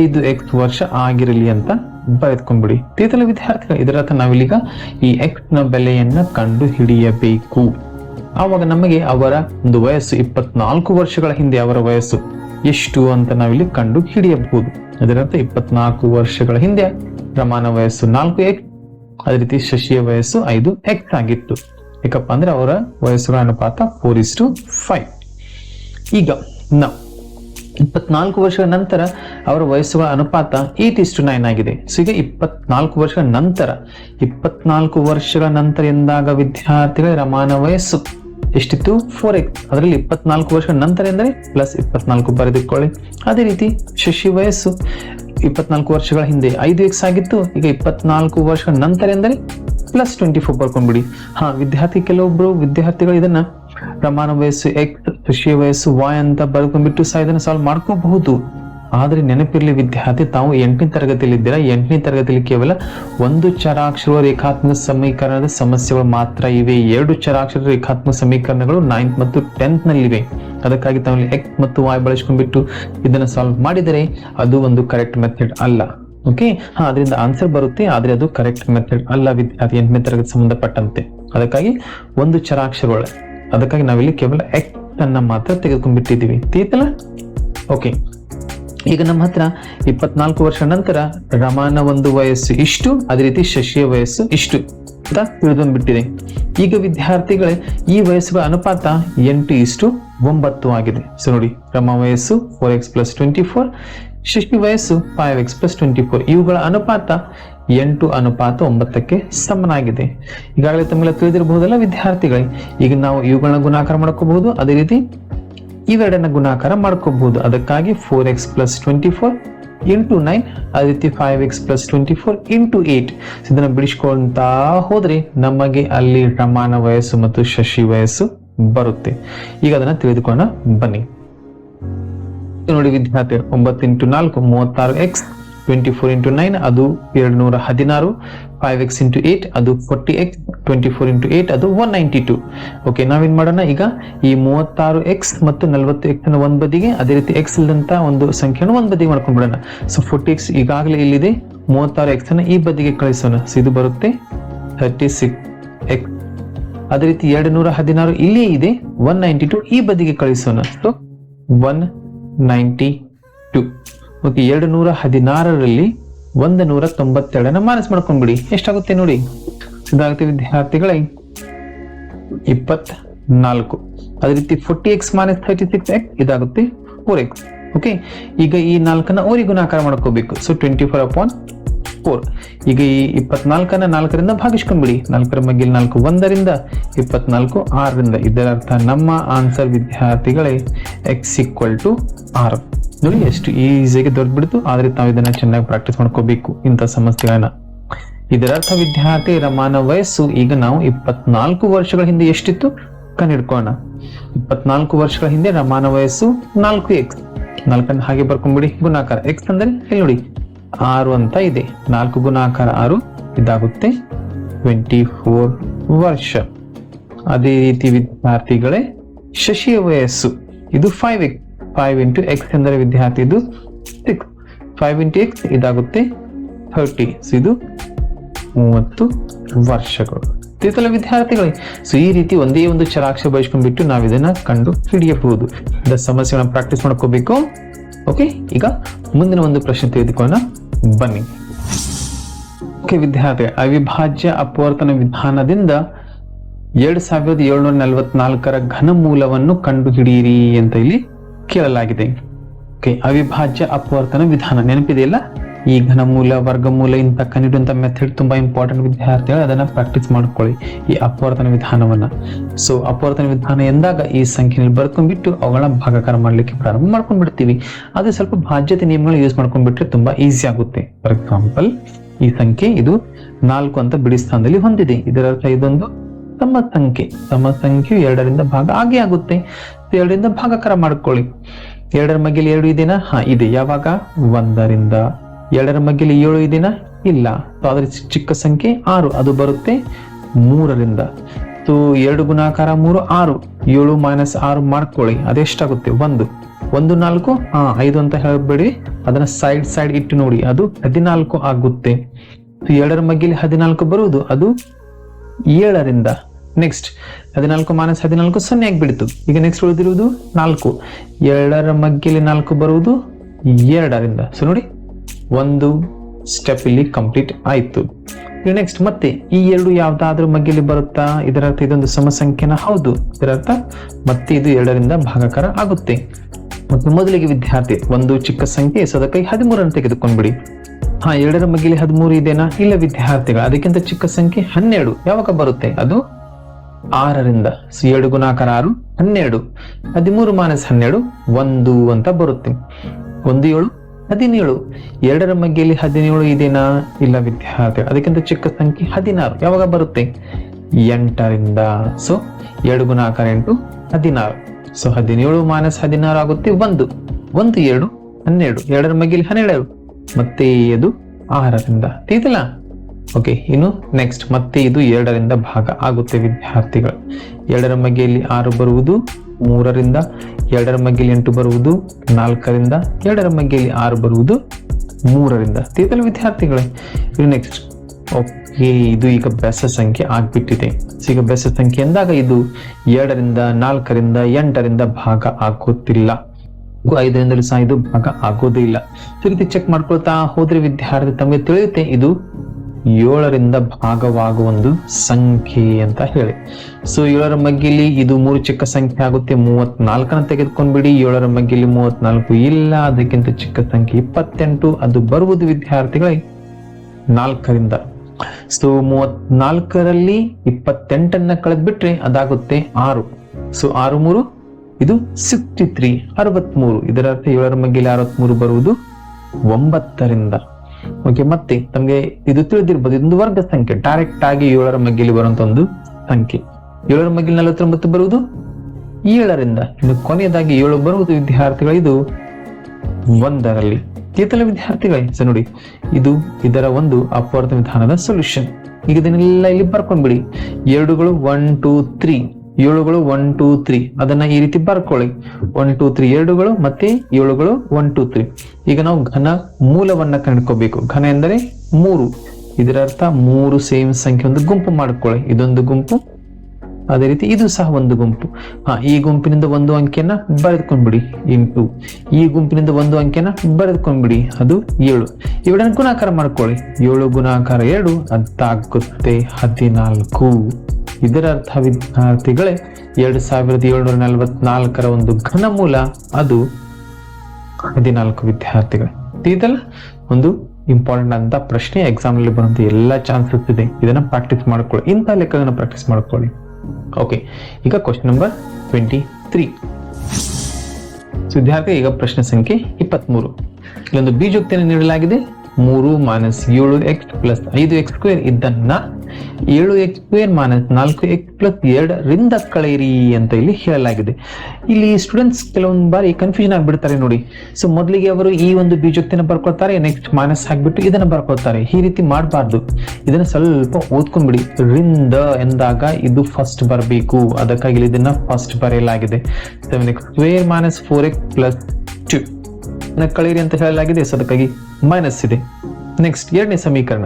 ಐದು ಎಕ್ಸ್ ವರ್ಷ ಆಗಿರಲಿ ಅಂತ ಬರೆದ್ಕೊಂಡ್ಬಿಡಿ. ತೀತಲ ವಿದ್ಯಾರ್ಥಿಗಳು ಇದರರ್ಥ ನಾವಿಲ್ಲೀಗ ಈ ಎಕ್ಸ್ನ ಬೆಲೆಯನ್ನ ಕಂಡು ಹಿಡಿಯಬೇಕು ಆವಾಗ ನಮಗೆ ಅವರ ಒಂದು ವಯಸ್ಸು, ಇಪ್ಪತ್ನಾಲ್ಕು ವರ್ಷಗಳ ಹಿಂದೆ ಅವರ ವಯಸ್ಸು ಎಷ್ಟು ಅಂತ ನಾವಿಲ್ಲಿ ಕಂಡು ಹಿಡಿಯಬಹುದು ಅದರರ್ಥ ಇಪ್ಪತ್ನಾಲ್ಕು ವರ್ಷಗಳ ಹಿಂದೆ ರಮಾನ ವಯಸ್ಸು ನಾಲ್ಕು ಎಕ್ಸ್ ಅದೇ ರೀತಿ ಶಶಿಯ ವಯಸ್ಸು ಐದು ಎಕ್ಸ್ ಆಗಿತ್ತು. ಯಾಕಪ್ಪ ಅಂದ್ರೆ ಅವರ ವಯಸ್ಸುಗಳ ಅನುಪಾತ ಫೋರ್ ಇಸ್ ಟು ಫೈವ್ ಈಗ ನಾವು ಇಪ್ಪತ್ನಾಲ್ಕು ವರ್ಷಗಳ ನಂತರ ಅವರ ವಯಸ್ಸುಗಳ ಅನುಪಾತ ಏಟ್ ಇಸ್ ಟು ನೈನ್ ಆಗಿದೆ. ಸೊ, ಈಗ ಇಪ್ಪತ್ನಾಲ್ಕು ವರ್ಷಗಳ ನಂತರ, ಇಪ್ಪತ್ನಾಲ್ಕು ವರ್ಷಗಳ ನಂತರ ಎಂದಾಗ ವಿದ್ಯಾರ್ಥಿಗಳ ರಮಾನ ವಯಸ್ಸು ಎಷ್ಟಿತ್ತು? ಫೋರ್ ಎಕ್ಸ್ ಅದರಲ್ಲಿ ಇಪ್ಪತ್ನಾಲ್ಕು ವರ್ಷಗಳ ನಂತರ ಎಂದರೆ ಪ್ಲಸ್ ಇಪ್ಪತ್ನಾಲ್ಕು ಬರೆದಿಟ್ಕೊಳ್ಳಿ ಅದೇ ರೀತಿ ಶಶಿ ವಯಸ್ಸು ಇಪ್ಪತ್ನಾಲ್ಕು ವರ್ಷಗಳ ಹಿಂದೆ ಐದು ಎಕ್ಸ್ ಆಗಿತ್ತು. ಈಗ ಇಪ್ಪತ್ನಾಲ್ಕು ವರ್ಷಗಳ ನಂತರ ಎಂದರೆ ಪ್ಲಸ್ ಟ್ವೆಂಟಿ ಫೋರ್ ಬರ್ಕೊಂಡ್ಬಿಡಿ. ಹಾ, ವಿದ್ಯಾರ್ಥಿ ಕೆಲವೊಬ್ಬರು ವಿದ್ಯಾರ್ಥಿಗಳು ಇದನ್ನ ಪ್ರಮಾಣ ವಯಸ್ಸು ಎಕ್ಸ್ ಶಶಿಯ ವಯಸ್ಸು ವಾಯ್ ಅಂತ ಬರ್ಕೊಂಡ್ಬಿಟ್ಟು ಸಹ ಇದನ್ನ ಸಾಲ್ವ್ ಮಾಡ್ಕೋಬಹುದು. ಆದ್ರೆ ನೆನಪಿರ್ಲಿ ವಿದ್ಯಾರ್ಥಿ, ತಾವು ಎಂಟನೇ ತರಗತಿಯಲ್ಲಿ ಇದ್ದೀರಾ ಎಂಟನೇ ತರಗತಿಯಲ್ಲಿ ಕೇವಲ ಒಂದು ಚರಾಕ್ಷರ ರೇಖಾತ್ಮಕ ಸಮೀಕರಣದ ಸಮಸ್ಯೆಗಳು ಮಾತ್ರ ಇವೆ. ಎರಡು ಚರಾಕ್ಷರ ರೇಖಾತ್ಮಕ ಸಮೀಕರಣಗಳು ನೈನ್ತ್ ಮತ್ತು ಟೆಂತ್ ನಲ್ಲಿವೆ. ಅದಕ್ಕಾಗಿ ತಾವು ಎಕ್ಸ್ ಮತ್ತು ವಾಯ್ ಬಳಸ್ಕೊಂಡ್ಬಿಟ್ಟು ಇದನ್ನ ಸಾಲ್ವ್ ಮಾಡಿದರೆ ಅದು ಒಂದು ಕರೆಕ್ಟ್ ಮೆಥಡ್ ಅಲ್ಲ. ಓಕೆ ಹಾ, ಅದರಿಂದ ಆನ್ಸರ್ ಬರುತ್ತೆ, ಆದ್ರೆ ಅದು ಕರೆಕ್ಟ್ ಮೆಥಡ್ ಅಲ್ಲ ವಿದ್ಯಾರ್ಥಿ, ಎಂಟನೇ ತರಗತಿ ಸಂಬಂಧಪಟ್ಟಂತೆ. ಅದಕ್ಕಾಗಿ ಒಂದು ಚರಾಕ್ಷರಗಳ. ಅದಕ್ಕಾಗಿ ನಾವಿಲ್ಲಿ ಕೇವಲ ಎಕ್ಸ್ ಅನ್ನ ಮಾತ್ರ ತೆಗೆದುಕೊಂಡ್ಬಿಟ್ಟಿದ್ದೀವಿ. ತಿಳಿತಲ್ಲ? ಓಕೆ ಈಗ ನಮ್ಮ ಹತ್ರ ಇಪ್ಪತ್ನಾಲ್ಕು ವರ್ಷ ನಂತರ ರಮಾನ ಒಂದು ವಯಸ್ಸು ಇಷ್ಟು, ಅದೇ ರೀತಿ ಶಶಿಯ ವಯಸ್ಸು ಇಷ್ಟು ಅಂತ ತಿಳಿದೊಂದ್ಬಿಟ್ಟಿದೆ ಈಗ ವಿದ್ಯಾರ್ಥಿಗಳೇ, ಈ ವಯಸ್ಸುಗಳ ಅನುಪಾತ ಎಂಟು ಇಷ್ಟು ಒಂಬತ್ತು ಆಗಿದೆ. ಸೊ ನೋಡಿ, ರಮಾ ವಯಸ್ಸು four X plus twenty four Shashi ವಯಸ್ಸು five X plus twenty four ಇವುಗಳ ಅನುಪಾತ ಎಂಟು ಅನುಪಾತ ಒಂಬತ್ತಕ್ಕೆ ಸಮನಾಗಿದೆ. ಈಗಾಗಲೇ ತಮ್ಮೆಲ್ಲ ತಿಳಿದಿರಬಹುದಲ್ಲ ವಿದ್ಯಾರ್ಥಿಗಳೇ, ಈಗ ನಾವು ಇವುಗಳನ್ನ ಗುಣಾಕಾರ ಮಾಡ್ಕೋಬಹುದು, ಅದೇ ರೀತಿ ಇವೆರಡನ್ನ ಗುಣಾಕಾರ ಮಾಡ್ಕೋಬಹುದು. ಅದಕ್ಕಾಗಿ four X plus twenty four into nine ಅದೇ ರೀತಿ five X plus twenty four into eight ಇದನ್ನ ಬಿಡಿಸ್ಕೊಳ್ತಾ ಹೋದ್ರೆ ನಮಗೆ ಅಲ್ಲಿ ರಮಾನ ವಯಸ್ಸು ಮತ್ತು ಶಶಿ ವಯಸ್ಸು ಬರುತ್ತೆ. ಈಗ ಅದನ್ನ ತಿಳಿದುಕೊಳ್ಳೋಣ, ಬನ್ನಿ. ನೋಡಿ ವಿದ್ಯಾರ್ಥಿ ಒಂಬತ್ತು ಇಂಟು ನಾಲ್ಕು, ಮೂವತ್ತಾರು X twenty four into nine ಅದು ಎರಡು ನೂರ ಹದಿನಾರು ಫೈವ್ ಎಕ್ಸ್ ಇಂಟು ಏಟ್ ಅದು forty X twenty four into eight ಅದು ಒನ್ ನೈಂಟಿ ಟು ಓಕೆ ನಾವೇನ್ ಮಾಡೋಣ ಈಗ? ಈ ಮೂವತ್ತಾರು ಎಕ್ಸ್ ಮತ್ತು ನಲವತ್ತು ಎಕ್ಸ್ನ ಒಂದು ಬದಿಗೆ, ಅದೇ ರೀತಿ ಎಕ್ಸ್ ಇಲ್ಲದಂಥ ಒಂದು ಸಂಖ್ಯೆಯನ್ನು ಒಂದ್ ಬದಿಗೆ ಮಾಡ್ಕೊಂಡ್ಬಿಡೋಣ ಸೊ ಫೋರ್ಟಿ ಎಕ್ಸ್ ಈಗಾಗಲೇ ಇಲ್ಲಿದೆ ಮೂವತ್ತಾರು ಎಕ್ಸ್ ಅನ್ನ ಈ ಬದಿಗೆ ಕಳಿಸೋಣ. ಸೊ ಇದು ಬರುತ್ತೆ ಥರ್ಟಿ ಸಿಕ್ಸ್ ಎಕ್ಸ್ ಅದೇ ರೀತಿ ಎರಡು ನೂರ ಹದಿನಾರು ಇಲ್ಲೇ ಇದೆ. ಒನ್ ನೈಂಟಿ ಟು ಈ ಬದಿಗೆ ಕಳಿಸೋಣ. ಸೊ ಒನ್ ನೈಂಟಿ ಓಕೆ ಎರಡು ನೂರ ಹದಿನಾರರಲ್ಲಿ ಒಂದು ನೂರ ತೊಂಬತ್ತೆರಡನ್ನ ಮೈನಸ್ ಮಾಡ್ಕೊಂಡ್ಬಿಡಿ ಎಷ್ಟಾಗುತ್ತೆ ನೋಡಿ? ಸಿದ್ಧಾಗುತ್ತೆ ವಿದ್ಯಾರ್ಥಿಗಳೇ ಇಪ್ಪತ್ ನಾಲ್ಕು ಅದೇ ರೀತಿ forty X minus thirty six X, ಇದಾಗುತ್ತೆ ಫೋರ್ ಎಕ್ಸ್. ಓಕೆ, ಈಗ ಈ ನಾಲ್ಕನ್ನ ಓರಿ ಗುಣಾಕಾರ ಮಾಡ್ಕೋಬೇಕು. So twenty four upon four ಈಗ ಈ ಇಪ್ಪತ್ನಾಲ್ಕನ್ನ ನಾಲ್ಕರಿಂದ ಭಾಗಿಸ್ಕೊಂಡ್ಬಿಡಿ. ನಾಲ್ಕರ ಮಗ್ಗಿಲ್ ನಾಲ್ಕು ಒಂದರಿಂದ, ಇಪ್ಪತ್ನಾಲ್ಕು ಆರರಿಂದ. ಇದರ ಅರ್ಥ ನಮ್ಮ ಆನ್ಸರ್ ವಿದ್ಯಾರ್ಥಿಗಳೇ ಎಕ್ಸ್ ಈಕ್ವಲ್ ಟು ಆರ್. ನೋಡಿ, ಎಷ್ಟು ಈಸಿಯಾಗಿ ದೊರೆದ್ಬಿಡ್ತು. ಆದ್ರೆ ತಾವು ಇದನ್ನ ಚೆನ್ನಾಗಿ ಪ್ರಾಕ್ಟೀಸ್ ಮಾಡ್ಕೋಬೇಕು ಇಂಥ ಸಮಸ್ಯೆಗಳನ್ನ. ಇದರರ್ಥ ವಿದ್ಯಾರ್ಥಿ ರಮಾನ ವಯಸ್ಸು ಈಗ ನಾವು ಇಪ್ಪತ್ನಾಲ್ಕು ವರ್ಷಗಳ ಹಿಂದೆ ಎಷ್ಟಿತ್ತು? ಕಂಡಿಡ್ಕೋಣ ಇಪ್ಪತ್ನಾಲ್ಕು ವರ್ಷಗಳ ಹಿಂದೆ ರಮಾನ ವಯಸ್ಸು ನಾಲ್ಕು ಎಕ್ಸ್ ನಾಲ್ಕನ್ನು ಹಾಗೆ ಬರ್ಕೊಂಡ್ಬಿಡಿ. ಗುಣಾಕಾರ ಎಕ್ಸ್ ಅಂದ್ರೆ ಇಲ್ಲಿ ನೋಡಿ? ಆರು ಅಂತ ಇದೆ. ನಾಲ್ಕು ಗುಣಾಕಾರ ಆರು ಇದಾಗುತ್ತೆ. ಟ್ವೆಂಟಿ ಫೋರ್ ವರ್ಷ. ಅದೇ ರೀತಿ ವಿದ್ಯಾರ್ಥಿಗಳೇ, ಶಶಿಯ ವಯಸ್ಸು. ಇದು five X five into X ಎಂದರೆ ವಿದ್ಯಾರ್ಥಿ ಇದು ಸಿಕ್ಸ್ ಫೈವ್ ಇಂಟು ಎಕ್ಸ್ ಇದಾಗುತ್ತೆ ಥರ್ಟಿ ಇದು ಮೂವತ್ತು ವರ್ಷಗಳು. ತಿಳಿಸಲ ವಿದ್ಯಾರ್ಥಿಗಳೇ ಸೊ ಈ ರೀತಿ ಒಂದೇ ಒಂದು ಚರಾಕ್ಷ ಬಯಸ್ಕೊಂಡ್ಬಿಟ್ಟು ನಾವು ಇದನ್ನ ಕಂಡು ಹಿಡಿಯಬಹುದು. ಸಮಸ್ಯೆಗಳನ್ನ ಪ್ರಾಕ್ಟೀಸ್ ಮಾಡ್ಕೋಬೇಕು. ಓಕೆ ಈಗ ಮುಂದಿನ ಒಂದು ಪ್ರಶ್ನೆ ತೆಗೆದುಕೊಳ್ಳೋಣ. ಬನ್ನಿ. ಓಕೆ ವಿದ್ಯಾರ್ಥಿ ಅವಿಭಾಜ್ಯ ಅಪವರ್ತನ ವಿಧಾನದಿಂದ ಎರಡ್ ಸಾವಿರದ ಏಳ್ನೂರ ನಲವತ್ನಾಲ್ಕರ ಘನಮೂಲವನ್ನು ಕಂಡುಹಿಡಿಯಿರಿ ಅಂತ ಇಲ್ಲಿ ಕೇಳಲಾಗಿದೆ. ಓಕೆ ಅವಿಭಾಜ್ಯ ಅಪವರ್ತನ ವಿಧಾನ ನೆನಪಿದೆಯಲ್ಲ? ಈ ಘನಮೂಲ, ವರ್ಗಮೂಲ ಇಂತ ಕಂಡಿಡುವಂಥ ಮೆಥಡ್ ತುಂಬಾ ಇಂಪಾರ್ಟೆಂಟ್ ವಿದ್ಯಾರ್ಥಿಗಳು ಅದನ್ನ ಪ್ರಾಕ್ಟೀಸ್ ಮಾಡ್ಕೊಳ್ಳಿ ಈ ಅಪವರ್ತನ ವಿಧಾನವನ್ನ. ಸೊ ಅಪವರ್ತನ ವಿಧಾನ ಎಂದಾಗ ಈ ಸಂಖ್ಯೆಯಲ್ಲಿ ಬರ್ಕೊಂಡ್ಬಿಟ್ಟು ಅವುಗಳನ್ನ ಭಾಗಾಕಾರ ಮಾಡ್ಲಿಕ್ಕೆ ಪ್ರಾರಂಭ ಮಾಡ್ಕೊಂಡ್ಬಿಡ್ತೀವಿ. ಅದು ಸ್ವಲ್ಪ ಬಾಧ್ಯತೆ ನಿಯಮಗಳು ಯೂಸ್ ಮಾಡ್ಕೊಂಡ್ಬಿಟ್ರೆ ತುಂಬಾ ಈಸಿ ಆಗುತ್ತೆ. ಫಾರ್ ಎಕ್ಸಾಂಪಲ್ ಈ ಸಂಖ್ಯೆ ಇದು ನಾಲ್ಕು ಅಂತ ಬಿಡಿ ಸ್ಥಾನದಲ್ಲಿ ಹೊಂದಿದೆ. ಇದರ ಅರ್ಥ ಇದೊಂದು ಸಮ ಸಂಖ್ಯೆ. ಸಮ ಸಂಖ್ಯೆಯು ಎರಡರಿಂದ ಭಾಗ ಆಗೇ ಆಗುತ್ತೆ. ಎರಡರಿಂದ ಭಾಗಾಕಾರ ಮಾಡ್ಕೊಳ್ಳಿ. ಎರಡರ ಮಗ್ಗೆಲಿ ಎರಡು ಇದೆನಾ? ಹಾ, ಇದೆ. ಯಾವಾಗ? ಒಂದರಿಂದ ಎರಡರ ಮಗ್ಗಿಲಿ ಏಳು ದಿನ? ಇಲ್ಲ. ಅದರ ಚಿಕ್ಕ ಸಂಖ್ಯೆ ಆರು. ಅದು ಬರುತ್ತೆ ಮೂರರಿಂದ. ಸೊ ಎರಡು ಗುಣಾಕಾರ ಮೂರು, ಆರು. ಏಳು ಮೈನಸ್ ಆರು ಮಾಡ್ಕೊಳ್ಳಿ. ಅದೆಷ್ಟಾಗುತ್ತೆ? ಒಂದು. ಒಂದು, ನಾಲ್ಕು? ಹಾ, ಐದು ಅಂತ ಹೇಳಬೇಡಿ. ಅದನ್ನ ಸೈಡ್ ಸೈಡ್ ಇಟ್ಟು ನೋಡಿ. ಅದು ಹದಿನಾಲ್ಕು ಆಗುತ್ತೆ. ಎರಡರ ಮಗ್ಗಿಲಿ ಹದಿನಾಲ್ಕು ಬರುವುದು? ಅದು ಏಳರಿಂದ. ನೆಕ್ಸ್ಟ್ ಹದಿನಾಲ್ಕು ಮೈನಸ್ ಹದಿನಾಲ್ಕು ಸೊನ್ನೆ ಆಗಿಬಿಡ್ತು. ಈಗ ನೆಕ್ಸ್ಟ್ ಉಳಿದಿರುವುದು ನಾಲ್ಕು. ಎರಡರ ಮಗ್ಗಿಲಿ ನಾಲ್ಕು ಬರುವುದು ಎರಡರಿಂದ ಸೊ ನೋಡಿ. ಒಂದು ಸ್ಟೆಪ್ ಇಲ್ಲಿ ಕಂಪ್ಲೀಟ್ ಆಯ್ತು. ನೆಕ್ಸ್ಟ್ ಮತ್ತೆ ಈ ಎರಡು ಯಾವ್ದಾದ್ರೂ ಮಗ್ಗಿಲಿ ಬರುತ್ತಾ? ಇದರ ಅರ್ಥ ಇದೊಂದು ಸಮಸಂಖ್ಯೆನ ಹೌದು. ಇದರ ಅರ್ಥ ಮತ್ತೆ ಇದು ಎರಡರಿಂದ ಭಾಗಾಕಾರ ಆಗುತ್ತೆ. ಮತ್ತು ಮೊದಲಿಗೆ ವಿದ್ಯಾರ್ಥಿ, ಒಂದು ಚಿಕ್ಕ ಸಂಖ್ಯೆ ಸೊ ಅದಕ್ಕಾಗಿ ಹದಿಮೂರನ್ನು ತೆಗೆದುಕೊಂಡ್ಬಿಡಿ. ಹಾ, ಎರಡರ ಮಗ್ಗಿಲಿ ಹದಿಮೂರು ಇದೆನಾ? ಇಲ್ಲ ವಿದ್ಯಾರ್ಥಿಗಳು, ಅದಕ್ಕಿಂತ ಚಿಕ್ಕ ಸಂಖ್ಯೆ ಹನ್ನೆರಡು. ಯಾವಾಗ ಬರುತ್ತೆ? ಅದು ಆರರಿಂದ ಎರಡು ಗುಣಾಕಾರ ಆರು, ಹನ್ನೆರಡು. ಹದಿಮೂರು ಮೈನಸ್ ಹನ್ನೆರಡು, ಒಂದು ಅಂತ ಬರುತ್ತೆ. ಒಂದು ಏಳು ಹದಿನೇಳು. ಎರಡರ ಮಗ್ಗೆಯಲ್ಲಿ ಹದಿನೇಳು ಇದೆನಾ ಇಲ್ಲ ವಿದ್ಯಾರ್ಥಿ ಅದಕ್ಕಿಂತ ಚಿಕ್ಕ ಸಂಖ್ಯೆ ಹದಿನಾರು. ಯಾವಾಗ ಬರುತ್ತೆ? ಎಂಟರಿಂದ, ಸೊ ಎರಡು ಗುಣಾಕಾರ ಎಂಟು, ಹದಿನಾರು. ಸೊ ಹದಿನೇಳು ಮೈನಸ್ ಹದಿನಾರು ಆಗುತ್ತೆ ಒಂದು. ಒಂದು, ಎರಡು, ಹನ್ನೆರಡು. ಎರಡರ ಮಗ್ಗೆಯಲ್ಲಿ ಹನ್ನೆರಡು. ಮತ್ತೆ ಅದು ಆರರಿಂದ. ತಿಳಿದಿಲ್ಲ? ಓಕೆ ಇನ್ನು ನೆಕ್ಸ್ಟ್ ಮತ್ತೆ ಇದು ಎರಡರಿಂದ ಭಾಗ ಆಗುತ್ತೆ ವಿದ್ಯಾರ್ಥಿಗಳು. ಎರಡರ ಮಗ್ಗೆಯಲ್ಲಿ ಆರು ಬರುವುದು ಮೂರರಿಂದ ಎರಡರ ಮಗ್ಗಿಲಿ ಎಂಟು ಬರುವುದು, ನಾಲ್ಕರಿಂದ ಎರಡರ ಮಗ್ಗಿಲಿ ಆರು ಬರುವುದು, ಮೂರರಿಂದ. ತೀತಲ ವಿದ್ಯಾರ್ಥಿಗಳೇ. ಇದು ನೆಕ್ಸ್ಟ್ ಓಕೆ, ಇದು ಈಗ ಬೆಸ ಸಂಖ್ಯೆ ಆಗ್ಬಿಟ್ಟಿದೆ. ಈಗ ಬೆಸ ಸಂಖ್ಯೆ ಎಂದಾಗ ಇದು ಎರಡರಿಂದ ನಾಲ್ಕರಿಂದ ಎಂಟರಿಂದ ಭಾಗ ಆಗುತ್ತಿಲ್ಲ. ಐದರಿಂದಲೂ ಸಹ ಇದು ಭಾಗ ಆಗೋದೇ ಇಲ್ಲ. ಚೆಕ್ ಮಾಡ್ಕೊಳ್ತಾ ಹೋದ್ರೆ ವಿದ್ಯಾರ್ಥಿ ತಮಗೆ ತಿಳಿಯುತ್ತೆ, ಇದು ಏಳರಿಂದ ಭಾಗವಾಗುವ ಒಂದು ಸಂಖ್ಯೆ ಅಂತ ಹೇಳಿ. ಸೊ ಏಳರ ಮಗ್ಗಿಲಿ ಇದು ಮೂರು ಚಿಕ್ಕ ಸಂಖ್ಯೆ ಆಗುತ್ತೆ. ಮೂವತ್ನಾಲ್ಕನ ತೆಗೆದುಕೊಂಡ್ಬಿಡಿ. ಏಳರ ಮಗ್ಗಿಲಿ ಮೂವತ್ನಾಲ್ಕು ಇಲ್ಲ, ಅದಕ್ಕಿಂತ ಚಿಕ್ಕ ಸಂಖ್ಯೆ ಇಪ್ಪತ್ತೆಂಟು. ಅದು ಬರುವುದು ವಿದ್ಯಾರ್ಥಿಗಳೇ, ನಾಲ್ಕರಿಂದ. ಸೊ ಮೂವತ್ನಾಲ್ಕರಲ್ಲಿ ಇಪ್ಪತ್ತೆಂಟನ್ನ ಕಳೆದ್ಬಿಟ್ರೆ ಅದಾಗುತ್ತೆ ಆರು. ಸೊ ಆರು ಮೂರು, ಇದು ಸಿಕ್ಸ್ಟಿ ತ್ರೀ, ಅರವತ್ಮೂರು. ಇದರ ಅರ್ಥ ಏಳರ ಮಗ್ಗಿಲಿ ಅರವತ್ಮೂರು ಬರುವುದು ಒಂಬತ್ತರಿಂದ. ಓಕೆ ಮತ್ತೆ ತಮಗೆ ಇದು ತಿಳಿದಿರ್ಬೋದು, ಇದೊಂದು ವರ್ಗ ಸಂಖ್ಯೆ. ಡೈರೆಕ್ಟ್ ಆಗಿ ಏಳರ ಮಗ್ಗಿಲಿ ಬರುವಂತ ಒಂದು ಸಂಖ್ಯೆ. ಏಳರ ಮಗ್ಗಿಲಿ ನಲವತ್ತೊಂಬತ್ತು ಬರುವುದು? ಏಳರಿಂದ, ಇನ್ನು ಕೊನೆಯದಾಗಿ ಏಳು ಬರುವುದು ವಿದ್ಯಾರ್ಥಿಗಳು, ಇದು ಒಂದರಲ್ಲಿ. ಚೇತನ ವಿದ್ಯಾರ್ಥಿಗಳೇ ನೋಡಿ, ಇದು ಇದರ ಒಂದು ಅಪವರ್ತ ವಿಧಾನದ ಸೊಲ್ಯೂಷನ್ ಈಗ ಇದನ್ನೆಲ್ಲ ಇಲ್ಲಿ ಬರ್ಕೊಂಡ್ಬಿಡಿ. ಎರಡುಗಳು ಒನ್ ಟೂ ತ್ರೀ ಏಳುಗಳು ಒನ್ ಟೂ ತ್ರೀ ಅದನ್ನ ಈ ರೀತಿ ಬರ್ಕೊಳ್ಳಿ. ಒನ್ ಟೂ ತ್ರೀ ಎರಡುಗಳು ಮತ್ತೆ ಏಳುಗಳು ಒನ್ ಟೂ ತ್ರೀ ಈಗ ನಾವು ಘನ ಮೂಲವನ್ನ ಕಂಡುಕೋಬೇಕು. ಘನ ಎಂದರೆ ಮೂರು. ಇದರ ಅರ್ಥ ಮೂರು ಸೇಮ್ ಸಂಖ್ಯೆ ಒಂದು ಗುಂಪು ಮಾಡ್ಕೊಳ್ಳಿ. ಇದೊಂದು ಗುಂಪು, ಅದೇ ರೀತಿ ಇದು ಸಹ ಒಂದು ಗುಂಪು. ಹಾ, ಈ ಗುಂಪಿನಿಂದ ಒಂದು ಅಂಕೆಯನ್ನ ಬರೆದುಕೊಂಡ್ಬಿಡಿ. ಎಂಟು. ಈ ಗುಂಪಿನಿಂದ ಒಂದು ಅಂಕೆನ ಬರೆದುಕೊಂಡ್ಬಿಡಿ. ಅದು ಏಳು. ಇವಡನ್ನ ಗುಣಾಕಾರ ಮಾಡ್ಕೊಳ್ಳಿ. ಏಳು ಗುಣಾಕಾರ ಎರಡು ಅದಾಗುತ್ತೆ ಹದಿನಾಲ್ಕು. ಇದರ ಅರ್ಥ ವಿದ್ಯಾರ್ಥಿಗಳೇ ಎರಡ್ ಸಾವಿರದ ಏಳ್ನೂರ ನಲವತ್ನಾಲ್ಕರ ಒಂದು ಘನಮೂಲ ಅದು ಹದಿನಾಲ್ಕು ವಿದ್ಯಾರ್ಥಿಗಳೇ. ಇದಲ್ಲ ಒಂದು ಇಂಪಾರ್ಟೆಂಟ್ ಅಂತ ಪ್ರಶ್ನೆ ಎಕ್ಸಾಮ್ ಅಲ್ಲಿ ಬರುವಂತ ಎಲ್ಲಾ ಚಾನ್ಸಸ್ ಇದೆ. ಇದನ್ನ ಪ್ರಾಕ್ಟೀಸ್ ಮಾಡ್ಕೊಳ್ಳಿ. ಇಂಥ ಲೆಕ್ಕಗಳನ್ನ ಪ್ರಾಕ್ಟೀಸ್ ಮಾಡ್ಕೊಳ್ಳಿ. ಓಕೆ ಈಗ ಕ್ವಶನ್ ನಂಬರ್ ಟ್ವೆಂಟಿ ತ್ರೀ ವಿದ್ಯಾರ್ಥಿ ಈಗ ಪ್ರಶ್ನೆ ಸಂಖ್ಯೆ ಇಪ್ಪತ್ಮೂರು. ಇಲ್ಲೊಂದು ಬೀಜೋಕ್ತಿಯನ್ನು ನೀಡಲಾಗಿದೆ. ಮೂರು ಮೈನಸ್ ಏಳು ಎಕ್ಸ್ ಪ್ಲಸ್ ಐದು ಎಕ್ಸ್ ಸ್ಕ್ವೇರ್ ಇದನ್ನ ಏಳು ಎಕ್ಸ್ ಸ್ಕ್ವೇರ್ ಮೈನಸ್ ನಾಲ್ಕು ಎಕ್ಸ್ ಪ್ಲಸ್ ಎರಡರಿಂದ ಕಳೆಯಿರಿ ಅಂತ ಇಲ್ಲಿ ಹೇಳಲಾಗಿದೆ. ಇಲ್ಲಿ ಸ್ಟೂಡೆಂಟ್ಸ್ ಕೆಲವೊಂದು ಬಾರಿ ಕನ್ಫ್ಯೂಷನ್ ಆಗಿಬಿಡ್ತಾರೆ ನೋಡಿ. ಸೊ ಮೊದಲಿಗೆ ಅವರು ಈ ಒಂದು ಬೀಜೋಕ್ತಿನ ಬರ್ಕೊಳ್ತಾರೆ ನೆಕ್ಸ್ಟ್ ಮೈನಸ್ ಹಾಕ್ಬಿಟ್ಟು ಇದನ್ನ ಬರ್ಕೊಳ್ತಾರೆ. ಈ ರೀತಿ ಮಾಡಬಾರ್ದು. ಇದನ್ನ ಸ್ವಲ್ಪ ಓದ್ಕೊಂಡ್ಬಿಡಿ ರಿಂದ ಎಂದಾಗ ಇದು ಫಸ್ಟ್ ಬರಬೇಕು. ಅದಕ್ಕಾಗಿ ಇದನ್ನ ಫಸ್ಟ್ ಬರೆಯಲಾಗಿದೆ. Seven X square minus four X plus two ಕಳೀರಿ ಅಂತ ಹೇಳಲಾಗಿದೆ. ಸೊ ಅದಕ್ಕಾಗಿ ಮೈನಸ್ ಇದೆ. ನೆಕ್ಸ್ಟ್ ಎರಡನೇ ಸಮೀಕರಣ.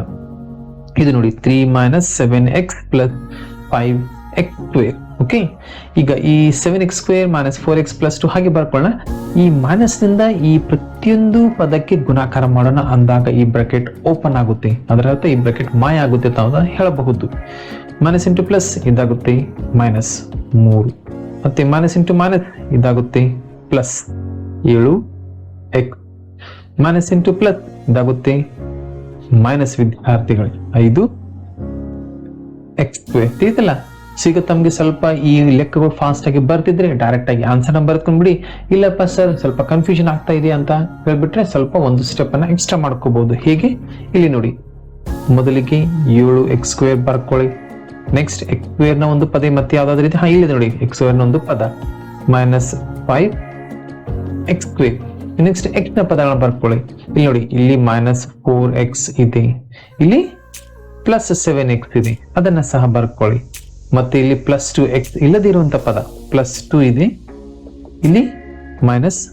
ಇದು ನೋಡಿ three minus seven X plus five X square okay ಈಗ ಈ seven X square minus four X plus two ಹಾಗೆ ಬರ್ಕೊಳ್ಳೋಣ. ಈ ಮೈನಸ್ನಿಂದ ಈ ಪ್ರತಿಯೊಂದು ಪದಕ್ಕೆ ಗುಣಾಕಾರ ಮಾಡೋಣ ಅಂದಾಗ ಈ ಬ್ರಾಕೆಟ್ ಓಪನ್ ಆಗುತ್ತೆ. ಅದರ ಅರ್ಥ ಈ ಬ್ರಾಕೆಟ್ ಮಾಯ ಆಗುತ್ತೆ ಅಂತ ಹೇಳಬಹುದು. ಮೈನಸ್ ಇಂಟು ಪ್ಲಸ್ ಇದಾಗುತ್ತೆ ಮೈನಸ್ ಮೂರು. ಮತ್ತೆ ಮೈನಸ್ ಇಂಟು ಮೈನಸ್ ಇದಾಗುತ್ತೆ ಪ್ಲಸ್ ಏಳು. ಎಕ್ಸ್ ಮೈನಸ್ ಇಂಟು ಪ್ಲಸ್ ಇದಾಗುತ್ತೆ ಮೈನಸ್ ವಿದ್ಯಾರ್ಥಿಗಳು. ಐದು. ಎಕ್ಸ್ ತಿಳಿತಲ್ಲ? ಸಿಗ ತಮಗೆ ಸ್ವಲ್ಪ ಈ ಲೆಕ್ಕಗಳು ಫಾಸ್ಟ್ ಆಗಿ ಬರ್ತಿದ್ರೆ ಡೈರೆಕ್ಟ್ ಆಗಿ ಆನ್ಸರ್ ಬರ್ಕೊಂಡ್ಬಿಡಿ ಇಲ್ಲಪ್ಪ ಸರ್ ಸ್ವಲ್ಪ ಕನ್ಫ್ಯೂಷನ್ ಆಗ್ತಾ ಇದೆ ಅಂತ ಹೇಳ್ಬಿಟ್ರೆ ಸ್ವಲ್ಪ ಒಂದು ಸ್ಟೆಪ್ ಅನ್ನ ಎಕ್ಸ್ಟ್ರಾ ಮಾಡ್ಕೋಬಹುದು ಹೇಗೆ? ಇಲ್ಲಿ ನೋಡಿ. ಮೊದಲಿಗೆ ಏಳು ಎಕ್ಸ್ ಸ್ಕ್ವೇರ್ ಬರ್ಕೊಳ್ಳಿ. ನೆಕ್ಸ್ಟ್ ಎಕ್ಸ್ ಸ್ಕ್ವೇರ್ನ ಒಂದು ಪದ ಮತ್ತೆ ಯಾವ್ದಾದ್ರು ಇದೆ? ಹಾ, ಇಲ್ಲಿ ನೋಡಿ. ಎಕ್ಸ್ ಸ್ಕ್ವೇರ್ನ ಒಂದು ಪದ. Minus five X square. Next ಎಕ್ಸ್ನ ಪದಗಳನ್ನ ಬರ್ಕೊಳ್ಳಿ. ಇಲ್ಲಿ ನೋಡಿ, ಇಲ್ಲಿ ಮೈನಸ್ ಫೋರ್ ಎಕ್ಸ್ ಇದೆ. ಇಲ್ಲಿ ಪ್ಲಸ್ ಸೆವೆನ್ ಎಕ್ಸ್ ಇದೆ. ಅದನ್ನ ಸಹ ಬರ್ಕೊಳ್ಳಿ. ಮತ್ತೆ ಇಲ್ಲಿ ಪ್ಲಸ್ ಟು ಎಕ್ಸ್ ಇಲ್ಲದಿರುವಂತ ಪದ ಪ್ಲಸ್ ಟು ಇದೆ. ಇಲ್ಲಿ ಮೈನಸ್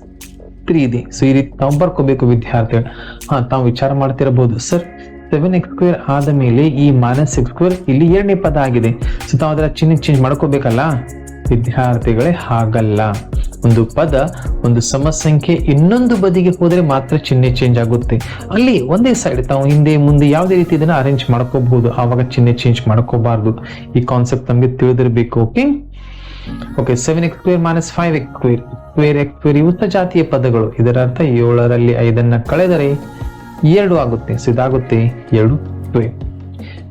ತ್ರೀ ಇದೆ. ಸೊ ಈ ರೀತಿ ತಾವು ಬರ್ಕೋಬೇಕು ವಿದ್ಯಾರ್ಥಿಗಳು. ಹಾ, ತಾವು ವಿಚಾರ ಮಾಡ್ತಿರಬಹುದು. ಸರ್ ಸೆವೆನ್ ಎಕ್ಸ್ ಸ್ಕ್ವೇರ್ ಆದ ಮೇಲೆ ಈ ಮೈನಸ್ ಎಕ್ಸ್ ಸ್ಕ್ವೇರ್ ಇಲ್ಲಿ ಎರಡನೇ ಪದ ಆಗಿದೆ. ಸೊ ತಾವು ಅದರ ಚಿಹ್ನೆ ಚೇಂಜ್ ಮಾಡ್ಕೋಬೇಕಲ್ಲ? ವಿದ್ಯಾರ್ಥಿಗಳೇ, ಹಾಗಲ್ಲ. ಒಂದು ಪದ, ಒಂದು ಸಮಸಂಖ್ಯೆ ಇನ್ನೊಂದು ಬದಿಗೆ ಹೋದರೆ ಮಾತ್ರ ಚಿಹ್ನೆ ಚೇಂಜ್ ಆಗುತ್ತೆ. ಅಲ್ಲಿ ಒಂದೇ ಸೈಡ್ ತಾವು ಹಿಂದೆ, ಮುಂದೆ ಯಾವುದೇ ರೀತಿ ಇದನ್ನ ಅರೇಂಜ್ ಮಾಡ್ಕೋಬಹುದು. ಆವಾಗ ಚಿಹ್ನೆ ಚೇಂಜ್ ಮಾಡ್ಕೋಬಾರ್ದು. ಈ ಕಾನ್ಸೆಪ್ಟ್ ನಮಗೆ ತಿಳಿದಿರಬೇಕು okay okay seven X square minus five X square square X square ಜಾತಿಯ ಪದಗಳು. ಇದರ ಅರ್ಥ ಏಳರಲ್ಲಿ ಐದನ್ನ ಕಳೆದರೆ ಎರಡು ಆಗುತ್ತೆ. ಸೊ ಇದಾಗುತ್ತೆ ಎರಡು ಸ್ಕ್ವೇರ್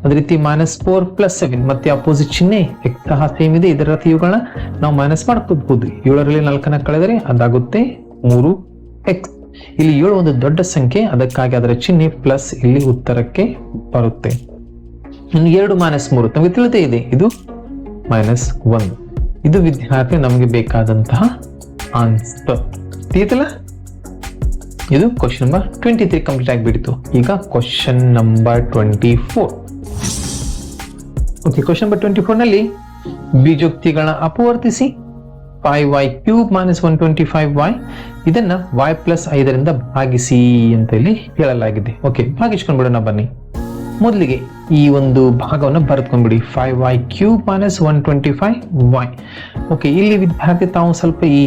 ಅದೇ ರೀತಿ ಮೈನಸ್ ಫೋರ್ ಪ್ಲಸ್ ಸೆವೆನ್ ಮತ್ತೆ ಅಪೋಸಿಟ್ ಚಿಹ್ನೆ ಸಹ ಸೇಮ್ ಇದೆ. ಇದರ ಇವುಗಳನ್ನ ನಾವು ಮೈನಸ್ ಮಾಡ್ಕೋಬಹುದು ಏಳರಲ್ಲಿ ನಾಲ್ಕನ ಕಳೆದರೆ ಅದಾಗುತ್ತೆ ಮೂರು ಎಕ್ಸ್ ಇಲ್ಲಿ ಏಳು ಒಂದು ದೊಡ್ಡ ಸಂಖ್ಯೆ. ಅದಕ್ಕಾಗಿ ಅದರ ಚಿಹ್ನೆ ಪ್ಲಸ್ ಇಲ್ಲಿ ಉತ್ತರಕ್ಕೆ ಬರುತ್ತೆ. ಎರಡು ಮೈನಸ್ ಮೂರು. ನಮಗೆ ತಿಳಿದೇ ಇದೆ. ಇದು ಮೈನಸ್ ಒನ್ ಇದು ವಿದ್ಯಾರ್ಥಿ ನಮಗೆ ಬೇಕಾದಂತಹ ಆನ್ಸರ್ ತಿಳಿತಲ್ಲ ಇದು question number twenty three complete ಆಗಿಬಿಡ್ತು ಈಗ question number twenty four okay question number twenty ಫೋರ್ನಲ್ಲಿ ಬೀಜೋಕ್ತಿಗಳ ಅಪವರ್ತಿಸಿ five Y cube minus one twenty five Y ಇದನ್ನ ವೈ ಪ್ಲಸ್ ಐದರಿಂದ ಭಾಗಿಸಿ ಅಂತ ಇಲ್ಲಿ ಹೇಳಲಾಗಿದೆ. ಓಕೆ ಭಾಗಿಸ್ಕೊಂಡ್ಬಿಡೋಣ ಬನ್ನಿ. ಮೊದಲಿಗೆ ಈ ಒಂದು ಭಾಗವನ್ನು ಬರೆದ್ಕೊಂಡ್ಬಿಡಿ. Five Y cube minus one twenty five Y okay ಇಲ್ಲಿ ವಿದ್ಯಾರ್ಥಿ ತಾವು ಸ್ವಲ್ಪ ಈ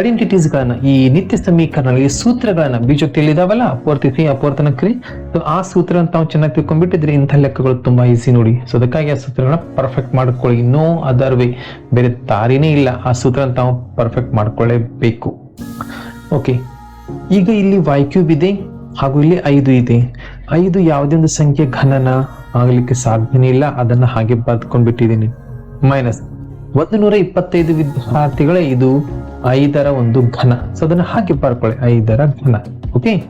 ಐಡೆಂಟಿಟೀಸ್ಗಳನ್ನ ಈ ನಿತ್ಯ ಸಮೀಕರಣ ಈ ಸೂತ್ರಗಳನ್ನ ಬೀಜಕ್ಕೆ ತಿಳಿದಾವಲ್ಲ ಅಪವರ್ತಿಸಿ ಅಪೂರ್ತನ ಕ್ರಿಯೆ ಸೊ ಆ ಸೂತ್ರ ತಾವು ಚೆನ್ನಾಗಿ ತಿಳ್ಕೊಂಡ್ಬಿಟ್ಟಿದ್ರೆ ಇಂಥ ಲೆಕ್ಕಗಳು ತುಂಬಾ ಈಸಿ ನೋಡಿ. ಸೊ ಅದಕ್ಕಾಗಿ ಆ ಸೂತ್ರಗಳನ್ನ ಪರ್ಫೆಕ್ಟ್ ಮಾಡ್ಕೊಳ್ಳಿ. ನೋ ಅದರ್ ವೇ ಬೇರೆ ದಾರಿನೇ ಇಲ್ಲ ಆ ಸೂತ್ರ ತಾವು ಪರ್ಫೆಕ್ಟ್ ಮಾಡ್ಕೊಳ್ಳೇಬೇಕು. ಓಕೆ ಈಗ ಇಲ್ಲಿ ವೈ ಕ್ಯೂಬ್ ಇದೆ, ಹಾಗೂ ಇಲ್ಲಿ ಐದು ಇದೆ. ಐದು ಯಾವುದೇ ಒಂದು ಸಂಖ್ಯೆ ಘನನ ಆಗ್ಲಿಕ್ಕೆ ಸಾಧ್ಯನೇ ಇಲ್ಲ. ಅದನ್ನ ಹಾಗೆ ಬರ್ದ್ಕೊಂಡ್ಬಿಟ್ಟಿದ್ದೀನಿ. ಮೈನಸ್ ಒಂದು ನೂರ ಇಪ್ಪತ್ತೈದು ವಿದ್ಯಾರ್ಥಿಗಳೇ ಇದು ಐದರ ಒಂದು ಘನ. ಸೊ ಅದನ್ನ ಹಾಗೆ ಬರ್ಕೊಳ್ಳಿ. ಐದರ ಘನ. ಓಕೆ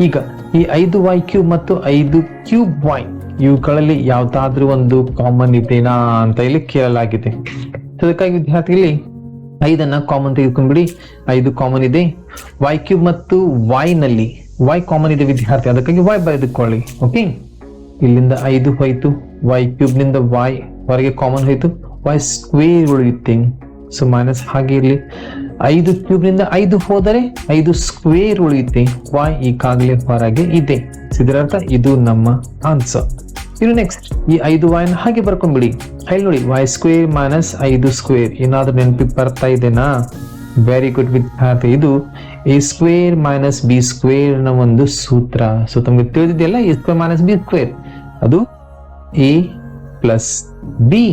ಈಗ ಈ ಐದು ವೈ ಕ್ಯೂಬ್ ಮತ್ತು ಐದು ಕ್ಯೂಬ್ ವೈ ಇವುಗಳಲ್ಲಿ ಯಾವ್ದಾದ್ರೂ ಒಂದು ಕಾಮನ್ ಇದೆನಾ ಅಂತ ಇಲ್ಲಿ ಕೇಳಲಾಗಿದೆ. ಅದಕ್ಕಾಗಿ ವಿದ್ಯಾರ್ಥಿಗಳಲ್ಲಿ ಐದನ್ನ ಕಾಮನ್ ತೆಗೆದುಕೊಂಡ್ಬಿಡಿ. ಐದು ಕಾಮನ್ ಇದೆ. ವೈ ಕ್ಯೂಬ್ ಮತ್ತು ವೈ ನಲ್ಲಿ ವೈ ಕಾಮನ್ ಇದೆ ವಿದ್ಯಾರ್ಥಿ, ಅದಕ್ಕಾಗಿ ವೈ ಬರೆದುಕೊಳ್ಳಿ ಓಕೆ ಇಲ್ಲಿಂದ ಐದು ಹೋಯ್ತು ವೈ ಕ್ಯೂಬ್ನಿಂದ ವೈ ಹೊರಗೆ ಕಾಮನ್ ಹೋಯ್ತು ವೈ ಸ್ಕ್ವೇರ್ ಉಳಿಯುತ್ತೆ. ಸೊ ಮೈನಸ್ ಹಾಗೆ ಇರಲಿ. ಐದು ಕ್ಯೂಬ್ನಿಂದ ಐದು ಹೋದರೆ, ಐದು ಸ್ಕ್ವೇರ್ ಉಳಿಯುತ್ತೆ. ವೈ ಈಗಾಗಲೇ ಹೊರಗೆ ಇದೆ. ಇದರರ್ಥ ಇದು ನಮ್ಮ ಆನ್ಸರ್ ಇನ್ನು ನೆಕ್ಸ್ಟ್ ಈ ಐದು ನ ಹಾಗೆ ಬರ್ಕೊಂಡ್ಬಿಡಿ. ಇಲ್ಲಿ ನೋಡಿ ವೈ ಸ್ಕ್ವೇರ್ ಮೈನಸ್ ಐದು ಸ್ಕ್ವೇರ್ ಏನಾದ್ರೂ ನೆನಪಿಗೆ ಬರ್ತಾ ಇದೆನಾ? ವೆರಿ ಗುಡ್ ವಿದ್ಯಾರ್ಥಿ ಇದು ಎ ಸ್ಕ್ವೇರ್ ಮೈನಸ್ ಬಿ ಸ್ಕ್ವೇರ್ನ ಒಂದು ಸೂತ್ರ. ಸೊ ತಮಗೆ ತಿಳಿದಿದೆಯಲ್ಲ A square minus B square ಅದು A plus B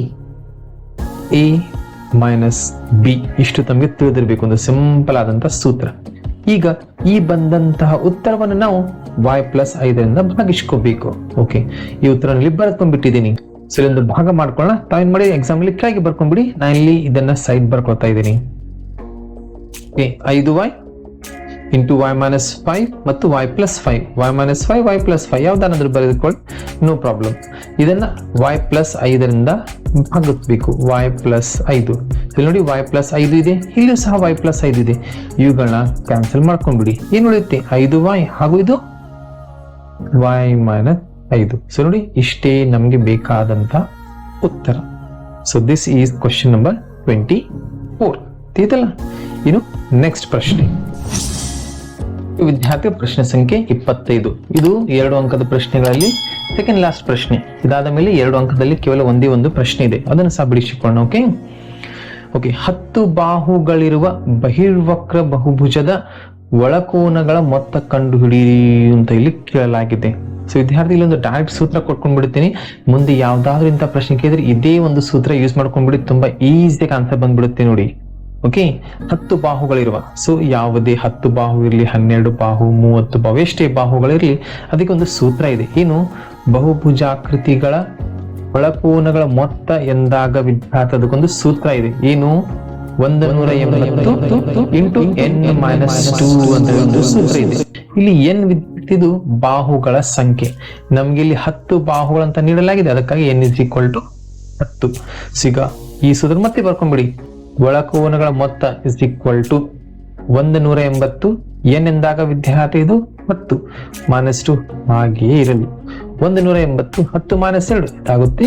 A minus B ಇಷ್ಟು ತಮಗೆ ತಿಳಿದಿರಬೇಕು, ಒಂದು ಸಿಂಪಲ್ ಆದಂತಹ ಸೂತ್ರ. ಈಗ ಈ ಬಂದಂತಹ ಉತ್ತರವನ್ನು ನಾವು ವೈ ಪ್ಲಸ್ ಐದರಿಂದ ಭಾಗಿಸ್ಕೋಬೇಕು. ಓಕೆ ಈ ಉತ್ತರನಲ್ಲಿ ಬರ್ಕೊಂಡ್ಬಿಟ್ಟಿದ್ದೀನಿ. ಸೊ ಇಲ್ಲೊಂದು ಭಾಗ ಮಾಡ್ಕೊಳ್ಳೋಣ. ತಾವೇನ್ ಮಾಡಿ ಎಕ್ಸಾಮ್ ಕೆಳಗೆ ಬರ್ಕೊಂಡ್ಬಿಡಿ. ನಾನು ಇಲ್ಲಿ ಇದನ್ನ ಸೈಡ್ ಬರ್ಕೊಳ್ತಾ ಇದ್ದೀನಿ. ಓಕೆ, ಐದು Y into Y minus five ಮತ್ತು Y plus five Y minus five Y plus five ಯಾವ್ದಾನಾದ್ರೂ ಬರೆದುಕೊಳ್ಳಿ ನೋ ಪ್ರಾಬ್ಲಮ್ ಇದನ್ನ ವೈ ಪ್ಲಸ್ ಐದರಿಂದ ಭಾಗಿಸ್ಬೇಕು. ವೈ ಪ್ಲಸ್ ಐದು. ಇಲ್ಲಿ ನೋಡಿ ವೈ ಪ್ಲಸ್ ಐದು ಇದೆ ಇಲ್ಲೂ ಸಹ ವೈ ಪ್ಲಸ್ ಐದು ಇದೆ. ಇವುಗಳನ್ನ ಕ್ಯಾನ್ಸಲ್ ಮಾಡ್ಕೊಂಡ್ಬಿಡಿ. ಏನು ಉಳಿಯುತ್ತೆ? ಐದು ವೈ ಹಾಗೂ ಇದು ವೈ ಮೈನಸ್ ಐದು. ಸೊ ನೋಡಿ, ಇಷ್ಟೇ ನಮಗೆ ಬೇಕಾದಂತ ಉತ್ತರ. So this is question number twenty four ತಿಳಿತಲ್ಲ? ಇನ್ನು ನೆಕ್ಸ್ಟ್ ಪ್ರಶ್ನೆ. ವಿದ್ಯಾರ್ಥಿ ಪ್ರಶ್ನೆ ಸಂಖ್ಯೆ ಇಪ್ಪತ್ತೈದು. ಇದು ಎರಡು ಅಂಕದ ಪ್ರಶ್ನೆಗಳಲ್ಲಿ ಸೆಕೆಂಡ್ ಲಾಸ್ಟ್ ಪ್ರಶ್ನೆ. ಇದಾದ ಮೇಲೆ ಎರಡು ಅಂಕದಲ್ಲಿ ಕೇವಲ ಒಂದೇ ಒಂದು ಪ್ರಶ್ನೆ ಇದೆ. ಅದನ್ನು ಸಹ ಬಿಡಿಸಿಕೊಂಡು ಓಕೆ ಓಕೆ ಹತ್ತು ಬಾಹುಗಳಿರುವ ಬಹಿರ್ವಕ್ರ ಬಹುಭುಜದ ಒಳಕೋನಗಳ ಮೊತ್ತ ಕಂಡುಹಿಡಿಯಿರಿ ಅಂತ ಇಲ್ಲಿ ಕೇಳಲಾಗಿದೆ. ಸೊ ವಿದ್ಯಾರ್ಥಿ, ಇಲ್ಲಿ ಒಂದು ಡೈರೆಕ್ಟ್ ಸೂತ್ರ ಕೊಟ್ಕೊಂಡ್ಬಿಡ್ತೀನಿ. ಮುಂದೆ ಯಾವ್ದಾದ್ರು ಇಂಥ ಪ್ರಶ್ನೆ ಕೇಳಿದ್ರೆ ಇದೇ ಒಂದು ಸೂತ್ರ ಯೂಸ್ ಮಾಡ್ಕೊಂಡ್ಬಿಡಿ. ತುಂಬಾ ಈಸಿಯಾಗಿ ಆನ್ಸರ್ ಬಂದ್ಬಿಡುತ್ತೆ ನೋಡಿ. ಓಕೆ ಹತ್ತು ಬಾಹುಗಳಿರುವ. ಸೊ ಯಾವುದೇ ಹತ್ತು ಬಾಹು ಇರಲಿ, ಹನ್ನೆರಡು ಬಾಹು, ಮೂವತ್ತು ಬಾಹು, ಎಷ್ಟೇ ಬಾಹುಗಳಿರಲಿ ಅದಕ್ಕೆ ಒಂದು ಸೂತ್ರ ಇದೆ. ಏನು? ಬಹುಭುಜಾಕೃತಿಗಳ ಒಳಕೋನಗಳ ಮೊತ್ತ ಎಂದಾಗ ವಿದ್ಯಾರ್ಥಿ ಅದಕ್ಕೊಂದು ಸೂತ್ರ ಇದೆ. ಏನು? ಒಂದು ನೂರ ಎಂಬತ್ತು ಇಂಟು ಎನ್ ಮೈನಸ್ ಟೂ ಅಂತ ಒಂದು ಸೂತ್ರ ಇದೆ. ಇಲ್ಲಿ ಎನ್ ವಿದ್ಯುತ್ತಿದು ಬಾಹುಗಳ ಸಂಖ್ಯೆ. ನಮ್ಗೆ ಇಲ್ಲಿ ಹತ್ತು ಬಾಹುಗಳಂತ ನೀಡಲಾಗಿದೆ. ಅದಕ್ಕಾಗಿ ಎನ್ ಇಸ್ ಈಕ್ವಲ್ ಟು ಹತ್ತು. ಸಿಗ ಈ ಸೂತ್ರ ಮತ್ತೆ ಬರ್ಕೊಂಡ್ಬಿಡಿ. ಒಳಕೋನಗಳ ಮೊತ್ತ ಇಸ್ ಈಕ್ವಲ್ ಟು ಒಂದು ನೂರ ಎಂಬತ್ತು ಎನ್ ಎಂದಾಗ ವಿದ್ಯಾರ್ಥಿ ಇದು? ಹತ್ತು. ಮೈನಸ್ ಟು ಹಾಗೆಯೇ ಇರಲಿ. ಒಂದು ನೂರ ಎಂಬತ್ತು ಹತ್ತು ಮೈನಸ್ ಎರಡು. ಇದಾಗುತ್ತೆ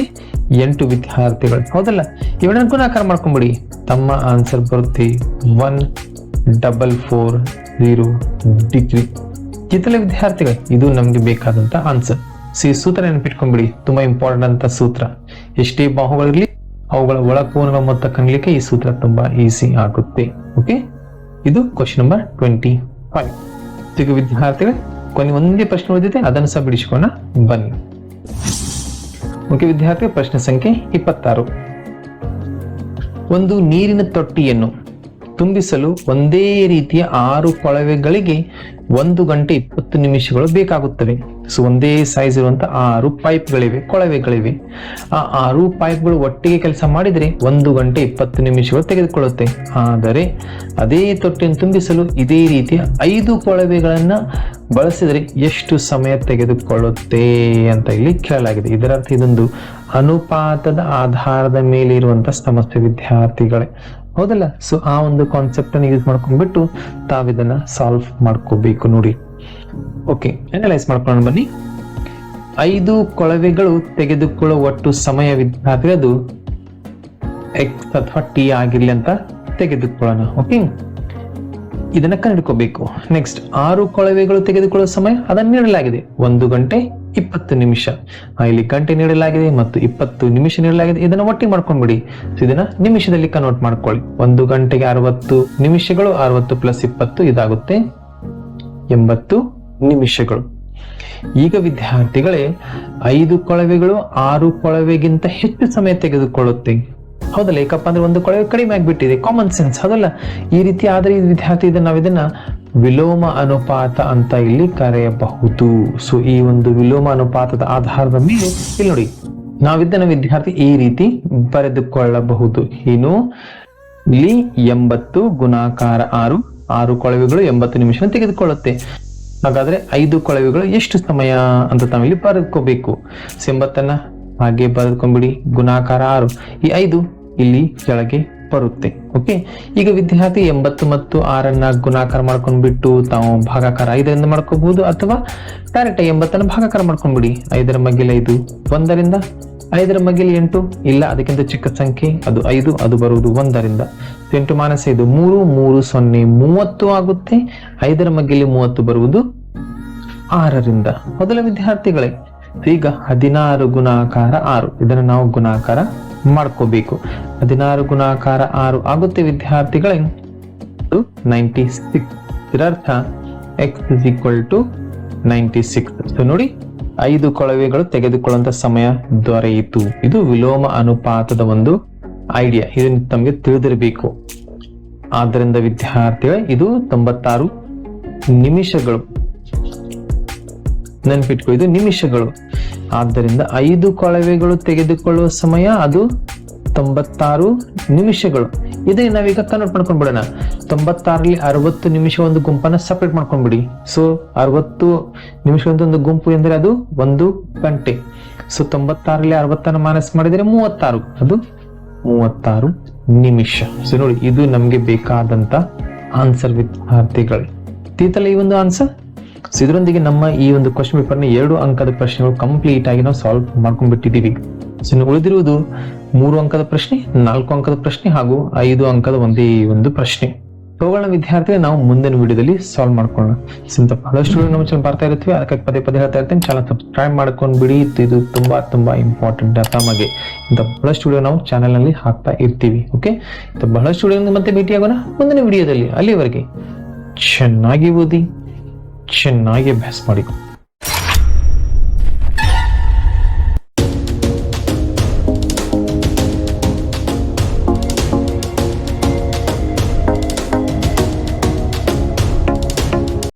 ಎಂಟು ವಿದ್ಯಾರ್ಥಿಗಳು. ಹೌದಲ್ಲ? ಇವೆರಡನ್ನ ಗುಣಾಕಾರ ಮಾಡ್ಕೊಂಬಿಡಿ. ತಮ್ಮ ಆನ್ಸರ್ ಬರುತ್ತೆ one double four zero degree ಕಿತ್ತಲೆ ವಿದ್ಯಾರ್ಥಿಗಳು, ಇದು ನಮ್ಗೆ ಬೇಕಾದಂತ ಆನ್ಸರ್ ಸಿ ಸೂತ್ರ ನೆನಪಿಟ್ಕೊಂಡ್ಬಿಡಿ ತುಂಬಾ ಇಂಪಾರ್ಟೆಂಟ್ ಅಂತ ಸೂತ್ರ. ಎಷ್ಟೇ ಬಾಹುಗಳಿರ್ಲಿ ಅವುಗಳ ಒಳಕೋನಗಳ ಮೊತ್ತ ಕಣ್ಲಿಕ್ಕೆ ಈ ಸೂತ್ರ ತುಂಬಾ ಈಸಿ ಆಗುತ್ತೆ. ಓಕೆ ಇದು ಕ್ವಶನ್ ನಂಬರ್ ಟ್ವೆಂಟಿ ಫೈವ್ ಈಗ ವಿದ್ಯಾರ್ಥಿಗಳೇ, ಕೊನೆ ಒಂದೇ ಪ್ರಶ್ನೆ ಉಳಿದಿದೆ, ಅದನ್ನು ಸಹ ಬಿಡಿಸಿಕೊಂಡ ಬನ್ನಿ. ಓಕೆ ವಿದ್ಯಾರ್ಥಿ, ಪ್ರಶ್ನೆ ಸಂಖ್ಯೆ ಇಪ್ಪತ್ತಾರು. ಒಂದು ನೀರಿನ ತೊಟ್ಟಿಯನ್ನು ತುಂಬಿಸಲು ಒಂದೇ ರೀತಿಯ ಆರು ಕೊಳವೆಗಳಿಗೆ ಒಂದು ಗಂಟೆ ಇಪ್ಪತ್ತು ನಿಮಿಷಗಳು ಬೇಕಾಗುತ್ತವೆ. ಸೊ ಒಂದೇ ಸೈಜ್ ಇರುವಂತಹ ಆರು ಪೈಪ್ಗಳಿವೆ ಕೊಳವೆಗಳಿವೆ ಆ ಆರು ಪೈಪ್ಗಳು ಒಟ್ಟಿಗೆ ಕೆಲಸ ಮಾಡಿದರೆ ಒಂದು ಗಂಟೆ ಇಪ್ಪತ್ತು ನಿಮಿಷಗಳು ತೆಗೆದುಕೊಳ್ಳುತ್ತೆ. ಆದರೆ ಅದೇ ತೊಟ್ಟಿಯನ್ನು ತುಂಬಿಸಲು ಇದೇ ರೀತಿಯ ಐದು ಕೊಳವೆಗಳನ್ನು ಬಳಸಿದರೆ ಎಷ್ಟು ಸಮಯ ತೆಗೆದುಕೊಳ್ಳುತ್ತೆ ಅಂತ ಇಲ್ಲಿ ಕೇಳಲಾಗಿದೆ. ಇದರರ್ಥ ಇದೊಂದು ಅನುಪಾತದ ಆಧಾರದ ಮೇಲೆ ಇರುವಂತಹ ಸಮಸ್ತ ವಿದ್ಯಾರ್ಥಿಗಳೇ. ಹೌದಲ್ಲ? ಸೊ ಆ ಒಂದು ಕಾನ್ಸೆಪ್ಟ್ ಅನ್ನು ಯೂಸ್ ಮಾಡ್ಕೊಂಡ್ಬಿಟ್ಟು ತಾವಿದನ್ನ ಸಾಲ್ವ್ ಮಾಡ್ಕೋಬೇಕು ನೋಡಿ. ಓಕೆ ಅನಲೈಸ್ ಮಾಡ್ಕೊಂಡು ಬನ್ನಿ. ಐದು ಕೊಳವೆಗಳು ತೆಗೆದುಕೊಳ್ಳುವ ಒಟ್ಟು ಸಮಯ ವಿದ್ಯಾರ್ಥಿ ಅದು ಎಕ್ಸ್ ಅಥವಾ ಟಿ ಆಗಿರಲಿ ಅಂತ ತೆಗೆದುಕೊಳ್ಳೋಣ ಓಕೆ ಇದನ್ನ ಕಂಡುಕೋಬೇಕು ನೆಕ್ಸ್ಟ್ ಆರು ಕೊಳವೆಗಳು ತೆಗೆದುಕೊಳ್ಳುವ ಸಮಯ ಅದನ್ನ ನೀಡಲಾಗಿದೆ. ಒಂದು ಗಂಟೆ ಇಪ್ಪತ್ತು ನಿಮಿಷ. ಇಲ್ಲಿ ಗಂಟೆ ನೀಡಲಾಗಿದೆ ಮತ್ತು ಇಪ್ಪತ್ತು ನಿಮಿಷ ನೀಡಲಾಗಿದೆ. ಇದನ್ನ ಒಟ್ಟಿಗೆ ಮಾಡ್ಕೊಂಡ್ಬಿಡಿ. ಇದನ್ನ ನಿಮಿಷದಲ್ಲಿ ಕನ್ವರ್ಟ್ ಮಾಡ್ಕೊಳ್ಳಿ. ಒಂದು ಗಂಟೆಗೆ ಅರವತ್ತು ನಿಮಿಷಗಳು, ಅರವತ್ತು ಪ್ಲಸ್ ಇಪ್ಪತ್ತು ಇದಾಗುತ್ತೆ ಎಂಬತ್ತು. ನಿಮಿಷಗಳು. ಈಗ ವಿದ್ಯಾರ್ಥಿಗಳೇ, ಐದು ಕೊಳವೆಗಳು ಆರು ಕೊಳವೆಗಿಂತ ಹೆಚ್ಚು ಸಮಯ ತೆಗೆದುಕೊಳ್ಳುತ್ತೆ. ಹೌದಲ್ಲ, ಏಕಪ್ಪ ಅಂದ್ರೆ ಒಂದು ಕೊಳವೆ ಕಡಿಮೆ ಆಗಿಬಿಟ್ಟಿದೆ ಕಾಮನ್ ಸೆನ್ಸ್ ಹೌದಲ್ಲ? ಈ ರೀತಿ ಆದ್ರೆ ವಿದ್ಯಾರ್ಥಿ ಇದನ್ನ ನಾವಿದನ್ನ ವಿಲೋಮ ಅನುಪಾತ ಅಂತ ಇಲ್ಲಿ ಕರೆಯಬಹುದು. ಸೊ ಈ ಒಂದು ವಿಲೋಮ ಅನುಪಾತದ ಆಧಾರದ ಮೇಲೆ, ಇಲ್ಲಿ ನೋಡಿ ನಾವಿದ್ದನ ವಿದ್ಯಾರ್ಥಿ ಈ ರೀತಿ ಬರೆದುಕೊಳ್ಳಬಹುದು. ಏನು ಇಲ್ಲಿ ಎಂಬತ್ತು ಗುಣಾಕಾರ ಆರು ಆರು ಕೊಳವೆಗಳು ಎಂಬತ್ತು ನಿಮಿಷ ತೆಗೆದುಕೊಳ್ಳುತ್ತೆ. ಹಾಗಾದ್ರೆ ಐದು ಕೊಳವೆಗಳು ಎಷ್ಟು ಸಮಯ ಅಂತ ತಾವಿಲ್ಲಿ ಬರೆದುಕೋಬೇಕು. ಸೊ ಎಂಬತ್ತನ್ನ ಹಾಗೆ ಬರೆದುಕೊಂಡ್ಬಿಡಿ. ಗುಣಾಕಾರ ಆರು. ಈ ಐದು ಇಲ್ಲಿ ಕೆಳಗೆ ಬರುತ್ತೆ ಓಕೆ ಈಗ ವಿದ್ಯಾರ್ಥಿ ಎಂಬತ್ತು ಮತ್ತು ಆರನ್ನ ಗುಣಾಕಾರ ಮಾಡ್ಕೊಂಡ್ಬಿಟ್ಟು ತಾವು ಭಾಗಾಕಾರ ಐದರಿಂದ ಮಾಡ್ಕೋಬಹುದು ಅಥವಾ ಡೈರೆಕ್ಟ್ ಎಂಬತ್ತನ್ನು ಭಾಗಾಕಾರ ಮಾಡ್ಕೊಂಡ್ಬಿಡಿ. ಐದರ ಮಗಿಲ ಐದು, ಒಂದರಿಂದ ಐದರ ಮಗಿಲಿ ಎಂಟು, ಇಲ್ಲ ಅದಕ್ಕಿಂತ ಚಿಕ್ಕ ಸಂಖ್ಯೆ, ಅದು ಐದು, ಅದು ಬರುವುದು ಒಂದರಿಂದ ಎಂಟು ಮಾನಸ ಐದು, ಮೂರು ಮೂರು ಸೊನ್ನೆ, ಮೂವತ್ತು ಆಗುತ್ತೆ. ಐದರ ಮಗಿಲಿ ಮೂವತ್ತು ಬರುವುದು ಆರರಿಂದ. ಮೊದಲ ವಿದ್ಯಾರ್ಥಿಗಳೇ, ಈಗ ಹದಿನಾರು ಗುಣಾಕಾರ ಆರು, ಇದನ್ನು ನಾವು ಗುಣಾಕಾರ ಮಾಡ್ಕೋಬೇಕು. ಹದಿನಾರು ಗುಣಾಕಾರ ಆರು ಆಗುತ್ತೆ ವಿದ್ಯಾರ್ಥಿಗಳೇ. ನೈಂಟಿ ಸಿಕ್ಸ್ ಇದರರ್ಥ X is equal to ninety six ನೋಡಿ, ಐದು ಕೊಳವೆಗಳು ತೆಗೆದುಕೊಳ್ಳುವಂತ ಸಮಯ ದೊರೆಯಿತು. ಇದು ವಿಲೋಮ ಅನುಪಾತದ ಒಂದು ಐಡಿಯಾ ಇದು ತಮಗೆ ತಿಳಿದಿರಬೇಕು. ಆದ್ದರಿಂದ ವಿದ್ಯಾರ್ಥಿಗಳೇ, ಇದು ತೊಂಬತ್ತಾರು ನಿಮಿಷಗಳು. ನೆನ್ಪಿಟ್ಕೊ, ಇದು ನಿಮಿಷಗಳು. ಆದ್ದರಿಂದ ಐದು ಕೊಳವೆಗಳು ತೆಗೆದುಕೊಳ್ಳುವ ಸಮಯ ಅದು ತೊಂಬತ್ತಾರು ನಿಮಿಷಗಳು. ಇದೇ, ನಾವೀಗ ಕನ್ವರ್ಟ್ ಮಾಡ್ಕೊಂಡ್ ಬಿಡೋಣ ತೊಂಬತ್ತಾರಲ್ಲಿ ಅರವತ್ತು ನಿಮಿಷ ಒಂದು ಗುಂಪನ್ನ ಸಪ್ರೇಟ್ ಮಾಡ್ಕೊಂಡ್ಬಿಡಿ. ಸೊ ಅರವತ್ತು ನಿಮಿಷ ಒಂದು ಗುಂಪು ಎಂದರೆ ಅದು ಒಂದು ಗಂಟೆ. ಸೊ ತೊಂಬತ್ತಾರಲ್ಲಿ ಅರವತ್ತನ್ನು ಮಾನಸ್ ಮಾಡಿದರೆ ಮೂವತ್ತಾರು. ಅದು ಮೂವತ್ತಾರು ನಿಮಿಷ. ಸೊ ನೋಡಿ, ಇದು ನಮಗೆ ಬೇಕಾದಂತ ಆನ್ಸರ್ ವಿದ್ಯಾರ್ಥಿಗಳು. ತೀತಲ, ಈ ಒಂದು ಆನ್ಸರ್ ಸೊ ಇದರೊಂದಿಗೆ ನಮ್ಮ ಈ ಒಂದು ಕ್ವಶನ್ ಪೇಪರ್ನ ಎರಡು ಅಂಕದ ಪ್ರಶ್ನೆಗಳು ಕಂಪ್ಲೀಟ್ ಆಗಿ ನಾವು ಸಾಲ್ವ್ ಮಾಡ್ಕೊಂಡ್ಬಿಟ್ಟಿದ್ದೀವಿ. ಸೊ ಇನ್ನು ಉಳಿದಿರುವುದು ಮೂರು ಅಂಕದ ಪ್ರಶ್ನೆ, ನಾಲ್ಕು ಅಂಕದ ಪ್ರಶ್ನೆ ಹಾಗೂ ಐದು ಅಂಕದ ಒಂದೇ ಒಂದು ಪ್ರಶ್ನೆ. ಅವುಗಳನ್ನ ವಿದ್ಯಾರ್ಥಿ ನಾವು ಮುಂದಿನ ವಿಡಿಯೋದಲ್ಲಿ ಸಾಲ್ವ್ ಮಾಡ್ಕೊಳ್ಳೋಣ. ಸಿಂತ ಬಹಳಷ್ಟು ನಮ್ಮ ಚಾನಲ್ ಬರ್ತಾ ಇರ್ತೀವಿ ಅದಕ್ಕೆ ಪದೇ ಪದೇ ಹೇಳ್ತಾ ಇರ್ತೀನಿ. ಚಾನಲ್ ಸಬ್ಸ್ಕ್ರೈಬ್ ಮಾಡ್ಕೊಂಡು ಬಿಡಿ ಇದು ತುಂಬಾ ತುಂಬಾ ಇಂಪಾರ್ಟೆಂಟ್ ತಮಗೆ ಇಂಥ ಬಹಳಷ್ಟು ವಿಡಿಯೋ ನಾವು ಚಾನಲ್ನಲ್ಲಿ ಹಾಕ್ತಾ ಇರ್ತೀವಿ. ಓಕೆ ಇಂಥ ಬಹಳಷ್ಟು ವಿಡಿಯೋ ಮತ್ತೆ ಭೇಟಿಯಾಗೋಣ ಮುಂದಿನ ವಿಡಿಯೋದಲ್ಲಿ. ಅಲ್ಲಿವರೆಗೆ ಚೆನ್ನಾಗಿ ಓದಿ. ಚೆನ್ನಾಗಿ ಅಭ್ಯಾಸ ಮಾಡಿ